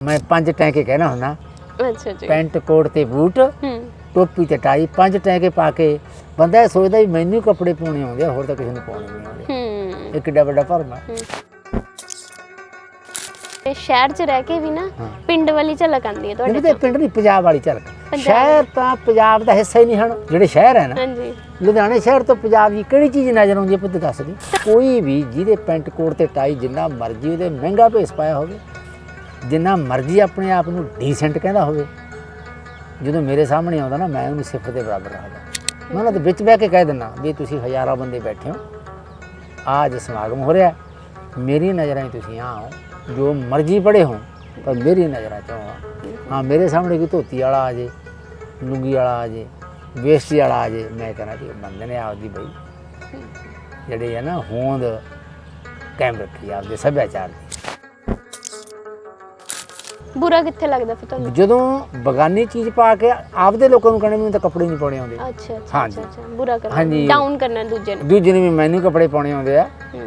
ਮੈਂ ਪੰਜ ਟੈਂਕੇ ਕਹਿਣਾ ਹੁੰਦਾ। ਅੱਛਾ ਜੀ। ਪੈਂਟ ਕੋਟ ਤੇ ਬੂਟ ਹੂੰ। ਟੋਪੀ ਤੇ ਟਾਈ ਪੰਜ ਟੈਂਕੇ ਪਾ ਕੇ ਬੰਦਾ ਇਹ ਸੋਚਦਾ ਵੀ ਮੈਨੂੰ ਹੀ ਕੱਪੜੇ ਪਾਉਣੇ ਆਉਂਦੇ ਆ ਹੋਰ ਤਾਂ ਕਿਸੇ ਨੂੰ ਪਾਉਣੇ ਨਹੀਂ ਆਉਂਦੇ। ਹੂੰ। ਇਹ ਕਿੱਡਾ ਵੱਡਾ ਭਰਮ ਹੈ। ਤੇ ਸ਼ਹਿਰ 'ਚ ਰਹਿ ਕੇ ਵੀ ਨਾ ਹਾਂ। ਪਿੰਡ ਵਾਲੀ ਝਲਕ ਆਉਂਦੀ ਹੈ ਤੁਹਾਡੇ ਨਹੀਂ ਤੇ ਤੋਂ ਪਿੰਡ ਦੀ ਪੰਜਾਬ ਵਾਲੀ ਝਲਕ। ਸ਼ਹਿਰ ਤਾਂ ਪੰਜਾਬ ਦਾ ਹਿੱਸਾ ਹੀ ਨਹੀਂ ਹਨ ਜਿਹੜੇ ਸ਼ਹਿਰ ਹੈ ਨਾ। ਹਾਂਜੀ। ਲੁਧਿਆਣੇ ਸ਼ਹਿਰ ਤੋਂ ਪੰਜਾਬ ਦੀ ਕਿਹੜੀ ਚੀਜ਼ ਨਜ਼ਰ ਆਉਂਦੀ ਹੈ ਪੁੱਤ ਦੱਸ ਦੀ। ਕੋਈ ਵੀ ਜਿਹਦੇ ਪੈਂਟ ਕੋਟ ਤੇ ਟਾਈ ਜਿੰਨਾ ਮਰਜ਼ੀ ਉਹਦੇ ਮਹਿੰਗਾ ਭੇਸ ਪਾਇਆ ਹੋਵੇ। ਜਿੰਨਾ ਮਰਜ਼ੀ ਆਪਣੇ ਆਪ ਨੂੰ ਡੀਸੈਂਟ ਕਹਿੰਦਾ ਹੋਵੇ। ਜਦੋਂ ਮੇਰੇ ਸਾਹਮਣੇ ਆਉਂਦਾ ਨਾ, ਮੈਂ ਉਹਨੂੰ ਸਿਫਰ ਦੇ ਬਰਾਬਰ ਰੱਖਦਾ। ਮੈਂ ਉਹਨਾਂ ਦੇ ਵਿੱਚ ਬਹਿ ਕੇ ਕਹਿ ਦਿੰਦਾ, ਵੀ ਤੁਸੀਂ ਹਜ਼ਾਰਾਂ ਬੰਦੇ ਬੈਠੇ ਹੋ। ਆਜ ਸਮਾਗਮ ਹੋ ਰਿਹਾ ਮੇਰੀ ਨਜ਼ਰਾਂ 'ਚ ਤੁਸੀਂ ਆਓ ਜੋ ਮਰਜ਼ੀ ਪੜੇ ਹੋ ਪਰ ਮੇਰੀ ਨਜ਼ਰਾਂ 'ਚ ਆਓ ਹਾਂ। ਮੇਰੇ ਸਾਹਮਣੇ ਕੋਈ ਧੋਤੀ ਵਾਲਾ ਆ ਜੇ, ਲੁੰਗੀ ਵਾਲਾ ਆ ਜੇ ਵੇਸਟੀ ਵਾਲਾ ਆ ਜੇ, ਮੈਂ ਕਹਿੰਦਾ ਜੀ ਬੰਦੇ ਨੇ ਆਪਦੀ ਬਈ। ਜਿਹੜੇ ਆ ਨਾ, ਹੋਂਦ ਕਾਇਮ ਰੱਖੀ ਆਪਦੇ ਸੱਭਿਆਚਾਰ ਦੀ। ਬੁਰਾ ਕਿੱਥੇ ਲੱਗਦਾ ਫਿਰ ਤੁਹਾਨੂੰ? ਜਦੋਂ ਬਗਾਨੀ ਚੀਜ਼ ਪਾ ਕੇ ਆਪਦੇ ਲੋਕਾਂ ਨੂੰ ਕਹਿੰਦੇ ਮੈਨੂੰ ਤਾਂ ਕੱਪੜੇ ਨਹੀਂ ਪਾਉਣੇ ਆਉਂਦੇ। ਅੱਛਾ ਅੱਛਾ ਹਾਂਜੀ। ਅੱਛਾ ਬੁਰਾ ਕਰਨਾ। ਹਾਂਜੀ। ਡਾਊਨ ਕਰਨਾ ਦੂਜੇ ਨੂੰ। ਦੂਜੇ ਨੇ ਵੀ ਮੈਨੂੰ ਕੱਪੜੇ ਪਾਉਣੇ ਆਉਂਦੇ ਆ। ਹੂੰ।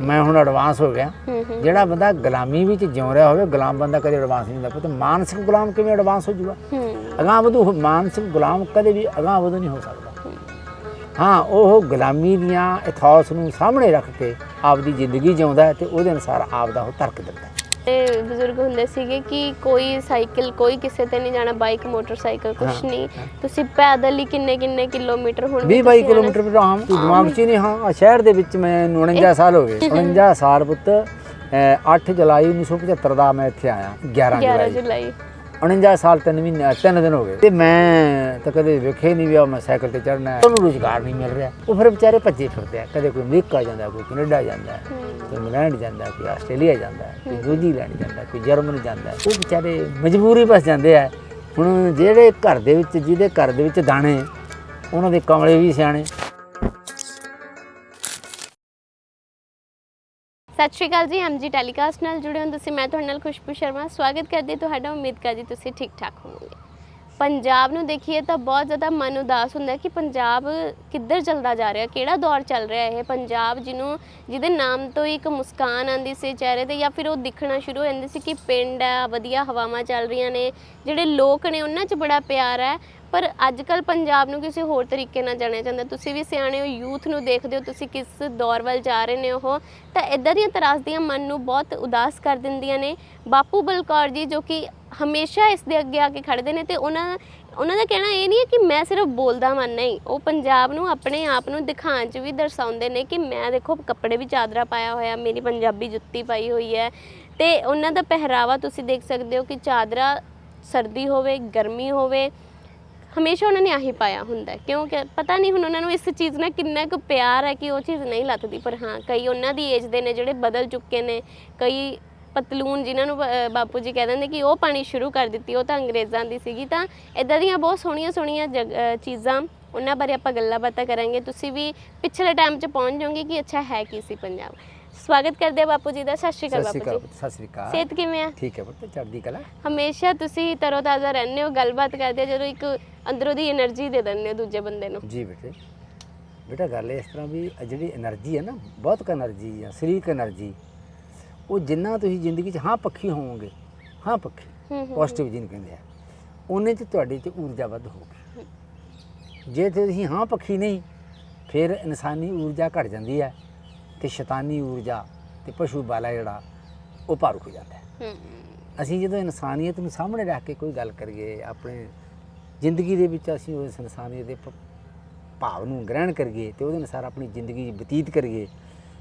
ਮੈਂ ਹੁਣ ਐਡਵਾਂਸ ਹੋ ਗਿਆ। ਹੂੰ ਹੂੰ। ਜਿਹੜਾ ਬੰਦਾ ਗੁਲਾਮੀ ਵਿੱਚ ਜਿਉ ਰਿਹਾ ਹੋਵੇ ਗੁਲਾਮ ਬੰਦਾ ਕਦੇ ਐਡਵਾਂਸ ਨਹੀਂ ਹੁੰਦਾ। ਪੁੱਤ ਮਾਨਸਿਕ ਗੁਲਾਮ ਕਿਵੇਂ ਐਡਵਾਂਸ ਹੋ ਜੂਗਾ? ਹੂੰ। ਅਗਾਂਹ ਵਧੂ ਮਾਨਸਿਕ ਗੁਲਾਮ ਕਦੇ ਵੀ ਅਗਾਂਹ ਵਧੂ ਨਹੀਂ ਹੋ ਸਕਦਾ। ਹਾਂ। ਉਹ ਗੁਲਾਮੀ ਦੀਆਂ ਇਥੋਸ ਨੂੰ ਸਾਹਮਣੇ ਰੱਖ ਕੇ ਆਪਦੀ ਜ਼ਿੰਦਗੀ ਜਿਉਂਦਾ ਹੈ ਤੇ ਉਹਦੇ ਅਨੁਸਾਰ ਆਪਦਾ ਉਹ ਤਰਕ ਦਿੰਦਾ ਤੇ ਬਜ਼ੁਰਗ ਹੁੰਦੇ ਸੀਗੇ ਕਿ ਕੋਈ ਸਾਈਕਲ ਕੋਈ ਕਿਸੇ ਤੇ ਨਹੀਂ ਜਾਣਾ ਬਾਈਕ ਮੋਟਰਸਾਈਕਲ ਹਾਂ, ਨਹੀਂ। ਤੁਸੀਂ ਪੈਦਲ ਹੀ ਕਿੰਨੇ ਕਿੰਨੇ ਕਿਲੋਮੀਟਰ ਹੁਣ 20 22 ਕਿਲੋਮੀਟਰ ਵੀ ਆਮ ਦਿਮਾਗ 'ਚ ਨਹੀਂ ਹਾਂ ਸ਼ਹਿਰ ਦੇ ਵਿੱਚ ਮੈਂ 49 ਸਾਲ ਹੋ ਗਏ 49 ਸਾਲ ਪੁੱਤ ਅਹ 8 ਜੁਲਾਈ 1975 ਦਾ ਮੈਂ ਇੱਥੇ ਆਇਆ 11 11 ਜੁਲਾਈ। ਜੁਲਾਈ। 49 ਸਾਲ, ਤਿੰਨ ਮਹੀਨੇ, ਤਿੰਨ ਦਿਨ ਹੋ ਗਏ। ਤੇ ਮੈਂ ਤਾਂ ਕਦੇ ਵੇਖੇ ਨਹੀਂ ਵੀ ਆ ਮੈਂ ਸਾਈਕਲ ਤੇ ਚੜਨਾ ਉਹਨੂੰ ਰੁਜ਼ਗਾਰ ਨਹੀਂ ਮਿਲ ਰਿਹਾ। ਉਹ ਫਿਰ ਵਿਚਾਰੇ ਭੱਜੇ ਫਿਰਦੇ ਆ। ਕਦੇ ਕੋਈ ਅਮਰੀਕਾ ਜਾਂਦਾ, ਕੋਈ ਕੈਨੇਡਾ ਜਾਂਦਾ, ਕੋਈ ਇੰਗਲੈਂਡ ਜਾਂਦਾ, ਕੋਈ ਆਸਟ੍ਰੇਲੀਆ ਜਾਂਦਾ, ਕੋਈ ਨਿਊਜ਼ੀਲੈਂਡ ਜਾਂਦਾ, ਕੋਈ ਜਰਮਨੀ ਜਾਂਦਾ। ਉਹ ਵਿਚਾਰੇ ਮਜਬੂਰੀ ਬਸ ਜਾਂਦੇ ਆ। ਹੁਣ ਜਿਹੜੇ ਘਰ ਦੇ ਵਿੱਚ, ਜਿਹਦੇ ਘਰ ਦੇ ਵਿੱਚ ਦਾਣੇ, ਉਹਨਾਂ ਦੇ ਕਮਲੇ ਵੀ ਸਿਆਣੇ। ਸਤਿ ਸ਼੍ਰੀ ਅਕਾਲ ਜੀ ਐਮਜੀ ਟੈਲੀਕਾਸਟ ਨਾਲ ਜੁੜੇ ਹੋ ਤੁਸੀਂ, ਮੈਂ ਤੁਹਾਡੇ ਨਾਲ ਖੁਸ਼ਬੂ ਸ਼ਰਮਾ। ਸਵਾਗਤ ਕਰਦੀ ਤੁਹਾਡਾ, ਉਮੀਦ ਕਰਦੀ ਤੁਸੀਂ ਠੀਕ ਠਾਕ ਹੋਵੋਗੇ। ਪੰਜਾਬ ਨੂੰ ਦੇਖੀਏ ਤਾਂ ਬਹੁਤ ਜ਼ਿਆਦਾ ਮਨ ਉਦਾਸ ਹੁੰਦਾ ਕਿ ਪੰਜਾਬ ਕਿੱਧਰ ਚੱਲਦਾ ਜਾ ਰਿਹਾ, ਕਿਹੜਾ ਦੌਰ ਚੱਲ ਰਿਹਾ ਇਹ? ਪੰਜਾਬ ਜਿਹਨੂੰ, ਜਿਹਦੇ ਨਾਮ ਤੋਂ ਹੀ ਇੱਕ ਮੁਸਕਾਨ ਆਂਦੀ ਸੀ ਚਿਹਰੇ ਤੇ ਜਾਂ ਫਿਰ ਉਹ ਦਿਖਣਾ ਸ਼ੁਰੂ ਹੋ ਜਾਂਦੀ ਸੀ ਕਿ ਪਿੰਡ ਹੈ ਵਧੀਆ ਹਵਾਵਾਂ ਚੱਲ ਰਹੀਆਂ ਨੇ, ਜਿਹੜੇ ਲੋਕ ਨੇ ਉਹਨਾਂ 'ਚ ਬੜਾ ਪਿਆਰ ਹੈ। ਪਰ ਅੱਜ ਕੱਲ ਪੰਜਾਬ ਨੂੰ ਕਿਸੇ ਹੋਰ ਤਰੀਕੇ ਨਾਲ ਜਾਣਿਆ ਜਾਂਦਾ। ਤੁਸੀਂ ਵੀ ਸਿਆਣੇ ਹੋ, ਯੂਥ ਨੂੰ ਦੇਖਦੇ ਹੋ, ਤੁਸੀਂ ਕਿਸ ਦੌਰ ਵੱਲ ਜਾ ਰਹੇ ਨੇ ਉਹ, ਤਾਂ ਇਦਾਂ ਦੀਆਂ ਤਰਾਸਦੀਆਂ ਮਨ ਨੂੰ ਬਹੁਤ ਉਦਾਸ ਕਰ ਦਿੰਦੀਆਂ ਨੇ। ਬਾਪੂ ਬਲਕੌਰ ਜੀ ਜੋ ਕਿ ਹਮੇਸ਼ਾ ਇਸ ਦੇ ਅੱਗੇ ਆ ਕੇ ਖੜਦੇ ਨੇ ਤੇ ਉਹਨਾਂ ਉਹਨਾਂ ਦਾ ਕਹਿਣਾ ਇਹ ਨਹੀਂ ਹੈ ਕਿ ਮੈਂ ਸਿਰਫ ਬੋਲਦਾ ਮਨ ਨਹੀਂ। ਉਹ ਪੰਜਾਬ ਨੂੰ ਆਪਣੇ ਆਪ ਨੂੰ ਦਿਖਾਉਣ 'ਚ ਵੀ ਦਰਸਾਉਂਦੇ ਨੇ ਕਿ ਮੈਂ ਦੇਖੋ ਕੱਪੜੇ ਵੀ ਚਾਦਰਾ ਪਾਇਆ ਹੋਇਆ, ਮੇਰੀ ਪੰਜਾਬੀ ਜੁੱਤੀ ਪਾਈ ਹੋਈ ਹੈ। ਤੇ ਉਹਨਾਂ ਦਾ ਪਹਿਰਾਵਾ ਤੁਸੀਂ ਦੇਖ ਸਕਦੇ ਹੋ ਕਿ ਚਾਦਰਾ ਸਰਦੀ ਹੋਵੇ, ਗਰਮੀ ਹੋਵੇ ਹਮੇਸ਼ਾ ਉਹਨਾਂ ਨੇ ਆਹੀ ਪਾਇਆ ਹੁੰਦਾ ਕਿਉਂਕਿ ਪਤਾ ਨਹੀਂ ਹੁਣ ਉਹਨਾਂ ਨੂੰ ਇਸ ਚੀਜ਼ ਨਾਲ ਕਿੰਨਾ ਕੁ ਪਿਆਰ ਹੈ ਕਿ ਉਹ ਚੀਜ਼ ਨਹੀਂ ਲੱਥਦੀ, ਪਰ ਹਾਂ, ਕਈ ਉਹਨਾਂ ਦੀ ਏਜ ਦੇ ਨੇ ਜਿਹੜੇ ਬਦਲ ਚੁੱਕੇ ਨੇ। ਕਈ ਪਤਲੂਨ ਜਿਨ੍ਹਾਂ ਨੂੰ ਬਾਪੂ ਜੀ ਕਹਿ ਦਿੰਦੇ ਕਿ ਉਹ ਪਾਣੀ ਸ਼ੁਰੂ ਕਰ ਦਿੱਤੀ, ਉਹ ਤਾਂ ਅੰਗਰੇਜ਼ਾਂ ਦੀ ਸੀਗੀ। ਤਾਂ ਇਦਾਂ ਦੀਆਂ ਬਹੁਤ ਸੋਹਣੀਆਂ ਸੋਹਣੀਆਂ ਜਗ- ਚੀਜ਼ਾਂ ਉਹਨਾਂ ਬਾਰੇ ਆਪਾਂ ਗੱਲਾਂ ਬਾਤਾਂ ਕਰਾਂਗੇ। ਤੁਸੀਂ ਵੀ ਪਿਛਲੇ ਟਾਈਮ 'ਚ ਪਹੁੰਚ ਜਾਓਗੇ ਕਿ ਅੱਛਾ ਹੈ ਕੀ ਸੀ ਪੰਜਾਬ? ਸਵਾਗਤ ਕਰਦੇ ਆ ਬਾਪੂ ਜੀ ਦਾ। ਸਤਿ ਸ਼੍ਰੀ ਅਕਾਲ ਸਤਿ ਸ਼੍ਰੀ ਅਕਾਲ ਸਤਿ ਸ਼੍ਰੀ ਅਕਾਲ। ਸਿਹਤ ਕਿਵੇਂ ਆ? ਠੀਕ ਹੈ ਪੁੱਤ ਚੜ੍ਹਦੀ ਕਲਾ? ਹਮੇਸ਼ਾ ਤੁਸੀਂ ਤਰੋਤਾਜ਼ਾ ਰਹਿੰਦੇ ਹੋ ਗੱਲਬਾਤ ਕਰਦੇ ਹੋ ਜਦੋਂ ਇੱਕ ਅੰਦਰੋਂ ਦੀ એનર્ਜੀ ਦੇ ਦਿੰਦੇ ਹੋ ਦੂਜੇ ਬੰਦੇ ਨੂੰ। ਜੀ ਬੇਟੇ ਬੇਟਾ ਗੱਲ ਇਸ ਤਰ੍ਹਾਂ ਵੀ ਜਿਹੜੀ એનર્ਜੀ ਹੈ ਨਾ ਬਹੁਤ એનર્ਜੀ ਆ ਸਰੀਰਕ એનર્ਜੀ ਉਹ ਜਿੰਨਾ ਤੁਸੀਂ ਜ਼ਿੰਦਗੀ 'ਚ ਹਾਂ ਪੱਖੀ ਹੋਵੋਗੇ ਹਾਂ ਪੱਖੀ ਪੋਜ਼ਿਟਿਵ ਜਿਹਨੂੰ ਕਹਿੰਦੇ ਆ ਉਹਨੇ 'ਚ ਤੁਹਾਡੇ 'ਚ ਊਰਜਾ ਵੱਧ ਹੋਊਗੀ। ਜੇ ਤੁਸੀਂ ਹਾਂ ਪੱਖੀ ਨਹੀਂ ਫਿਰ ਇਨਸਾਨੀ ਊਰਜਾ ਘਟ ਜਾਂਦੀ ਹੈ। ਤੇ ਸ਼ੈਤਾਨੀ ਊਰਜਾ ਤੇ ਪਸ਼ੂ ਬਾਲਾ ਜਿਹੜਾ ਉਹ ਭਾਰੂ ਹੋ ਜਾਂਦਾ ਹੈ। ਅਸੀਂ ਜਦੋਂ ਇਨਸਾਨੀਅਤ ਨੂੰ ਸਾਹਮਣੇ ਰੱਖ ਕੇ ਕੋਈ ਗੱਲ ਕਰੀਏ ਆਪਣੇ ਜ਼ਿੰਦਗੀ ਦੇ ਵਿੱਚ ਅਸੀਂ ਉਸ ਇਨਸਾਨੀਅਤ ਦੇ ਭਾਵ ਨੂੰ ਗ੍ਰਹਿਣ ਕਰੀਏ ਤੇ ਉਹਦੇ ਅਨੁਸਾਰ ਆਪਣੀ ਜ਼ਿੰਦਗੀ ਬਤੀਤ ਕਰੀਏ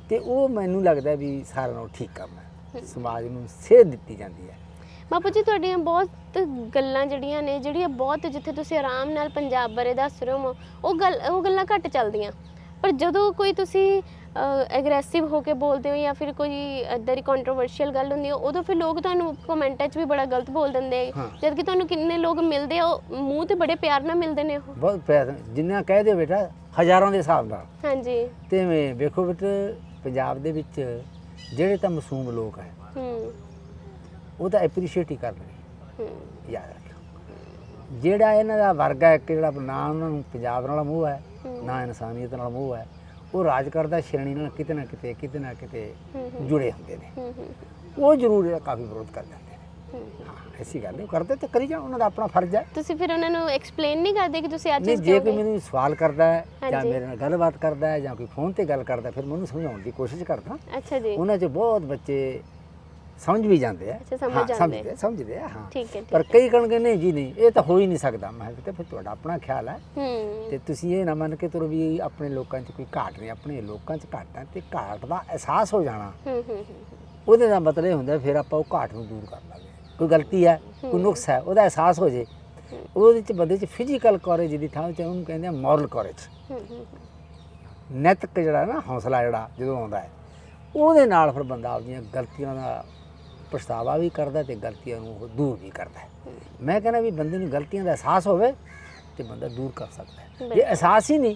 ਤੇ ਉਹ ਮੈਨੂੰ ਲੱਗਦਾ ਵੀ ਸਾਰਿਆਂ ਨਾਲੋਂ ਠੀਕ ਕੰਮ ਹੈ। ਸਮਾਜ ਨੂੰ ਸੇਧ ਦਿੱਤੀ ਜਾਂਦੀ ਹੈ। ਬਾਪੂ ਜੀ ਤੁਹਾਡੀਆਂ ਬਹੁਤ ਗੱਲਾਂ ਜਿਹੜੀਆਂ ਨੇ ਜਿਹੜੀਆਂ ਬਹੁਤ ਜਿੱਥੇ ਤੁਸੀਂ ਆਰਾਮ ਨਾਲ ਪੰਜਾਬ ਬਾਰੇ ਦੱਸ ਰਹੇ ਹੋ ਉਹ ਗੱਲ ਉਹ ਗੱਲਾਂ ਘੱਟ ਚੱਲਦੀਆਂ। ਪਰ ਜਦੋਂ ਕੋਈ ਤੁਸੀਂ ਐਗਰੈਸਿਵ ਹੋ ਕੇ ਬੋਲਦੇ ਹੋ ਜਾਂ ਫਿਰ ਕੋਈ ਇਦਾਂ ਦੀ ਕੰਟਰੋਵਰਸ਼ੀਅਲ ਗੱਲ ਹੁੰਦੀ ਹੈ ਉਦੋਂ ਫਿਰ ਲੋਕ ਤੁਹਾਨੂੰ ਕਮੈਂਟਾਂ 'ਚ ਵੀ ਬੜਾ ਗਲਤ ਬੋਲ ਦਿੰਦੇ। ਜਦ ਕਿ ਤੁਹਾਨੂੰ ਕਿੰਨੇ ਲੋਕ ਮਿਲਦੇ ਆ ਮੂੰਹ ਤੇ ਬੜੇ ਪਿਆਰ ਨਾਲ ਮਿਲਦੇ ਨੇ ਉਹ। ਬਹੁਤ ਪਿਆਰ ਜਿੰਨਾ ਕਹਿ ਦਿਓ ਬੇਟਾ ਹਜ਼ਾਰਾਂ ਦੇ ਹਿਸਾਬ ਨਾਲ। ਹਾਂਜੀ। ਤੇ ਵੇਖੋ ਬੇਟੇ ਪੰਜਾਬ ਦੇ ਵਿੱਚ ਜਿਹੜੇ ਤਾਂ ਮਾਸੂਮ ਲੋਕ ਹੈ ਹੂੰ। ਉਹ ਤਾਂ ਐਪਰੀਸ਼ੀਏਟ ਹੀ ਕਰਦੇ ਹੂੰ। ਯਾਦ ਜਿਹੜਾ ਇਹਨਾਂ ਦਾ ਵਰਗ ਹੈ ਇੱਕ ਜਿਹੜਾ ਨਾ ਉਹਨਾਂ ਨੂੰ ਪੰਜਾਬ ਨਾਲ ਮੋਹ ਹੂੰ। ਨਾ ਇਨਸਾਨੀਅਤ ਨਾਲ ਮੋਹ ਹੈ ਉਹ ਰਾਜ ਕਰਦਾ ਸ਼੍ਰੇਣੀ ਨਾਲ ਕਿਤੇ ਨਾ ਕਿਤੇ ਕਿਤੇ ਨਾ ਕਿਤੇ ਜੁੜੇ ਹੁੰਦੇ ਨੇ। ਉਹ ਜ਼ਰੂਰ ਇਹਦਾ ਕਾਫੀ ਵਿਰੋਧ ਕਰ ਜਾਂਦੇ ਨੇ। ਹਾਂ ਐਸੀ ਗੱਲ ਨਹੀਂ ਕਰਦੇ ਤੇ ਕਰੀ ਜਾਣ ਉਹਨਾਂ ਦਾ ਆਪਣਾ ਫਰਜ਼ ਹੈ। ਤੁਸੀਂ ਫਿਰ ਉਹਨਾਂ ਨੂੰ ਐਕਸਪਲੇਨ ਨਹੀਂ ਕਰਦੇ ਕਿ ਤੁਸੀਂ ਅੱਜ ਨਹੀਂ ਜੇ ਕੋਈ ਮੈਨੂੰ ਸਵਾਲ ਕਰਦਾ ਹੈ ਜਾਂ। ਮੇਰੇ ਨਾਲ ਗੱਲਬਾਤ ਕਰਦਾ ਹੈ ਜਾਂ ਕੋਈ ਫੋਨ ਤੇ ਗੱਲ ਕਰਦਾ ਫਿਰ ਮੈਂ ਉਹਨੂੰ ਸਮਝਾਉਣ ਦੀ ਕੋਸ਼ਿਸ਼ ਕਰਦਾ। ਅੱਛਾ ਜੀ। ਉਹਨਾਂ 'ਚ ਬਹੁਤ ਬੱਚੇ ਸਮਝ ਵੀ ਜਾਂਦੇ ਆ। ਅੱਛਾ, ਸਮਝ ਜਾਂਦੇ। ਸਮਝਦੇ ਸਮਝਦੇ ਆ ਹਾਂ। ਠੀਕ ਹੈ ਪਰ ਕਈ ਕਹਣਗੇ ਨਹੀਂ ਜੀ ਨਹੀਂ ਇਹ ਤਾਂ ਹੋ ਹੀ ਨਹੀਂ ਸਕਦਾ। ਮੈਂ ਕਿਹਾ ਫਿਰ ਤੁਹਾਡਾ ਆਪਣਾ ਖਿਆਲ ਹੈ। ਹੂੰ। ਤੇ ਤੁਸੀਂ ਇਹ ਨਾ ਮੰਨ ਕੇ ਤੁਰੋ ਵੀ ਆਪਣੇ ਲੋਕਾਂ 'ਚ ਕੋਈ ਘਾਟ ਨਹੀਂ ਆਪਣੇ ਲੋਕਾਂ 'ਚ ਘਾਟ ਹੈ ਤੇ ਘਾਟ ਦਾ ਅਹਿਸਾਸ ਹੋ ਜਾਣਾ। ਹੂੰ ਹੂੰ ਹੂੰ ਉਹਦੇ ਦਾ ਮਤਲਬ ਇਹ ਹੁੰਦਾ ਫਿਰ ਆਪਾਂ ਉਹ ਘਾਟ ਨੂੰ ਦੂਰ ਕਰ ਲਾਂਗੇ। ਕੋਈ ਗਲਤੀ ਹੈ ਕੋਈ ਨੁਕਸ ਹੈ ਉਹਦਾ ਅਹਿਸਾਸ ਹੋ ਜੇ। ਉਹਦੇ 'ਚ ਬੰਦੇ 'ਚ ਫਿਜ਼ੀਕਲ ਕੋਰੇਜ ਦੀ ਥਾਂ ਤੇ ਉਹਨੂੰ ਕਹਿੰਦੇ ਆ ਮੋਰਲ ਕੋਰੇਜ ਹੂੰ ਹੂੰ। ਨੈਤਿਕ ਜਿਹੜਾ ਨਾ ਹੌਸਲਾ ਜਿਹੜਾ ਜਦੋਂ ਆਉਂਦਾ ਹੈ ਉਹਦੇ ਨਾਲ ਫਿਰ ਬੰਦਾ ਆਪਣੀਆਂ ਗਲਤੀਆਂ ਦਾ ਪਛਤਾਵਾ ਵੀ ਕਰਦਾ ਤੇ ਗਲਤੀਆਂ ਨੂੰ ਉਹ ਦੂਰ ਵੀ ਕਰਦਾ ਮੈਂ ਕਹਿੰਦਾ ਵੀ ਬੰਦੇ ਨੂੰ ਗਲਤੀਆਂ ਦਾ ਅਹਿਸਾਸ ਹੋਵੇ ਤੇ ਬੰਦਾ ਦੂਰ ਕਰ ਸਕਦਾ ਜੇ ਅਹਿਸਾਸ ਹੀ ਨਹੀਂ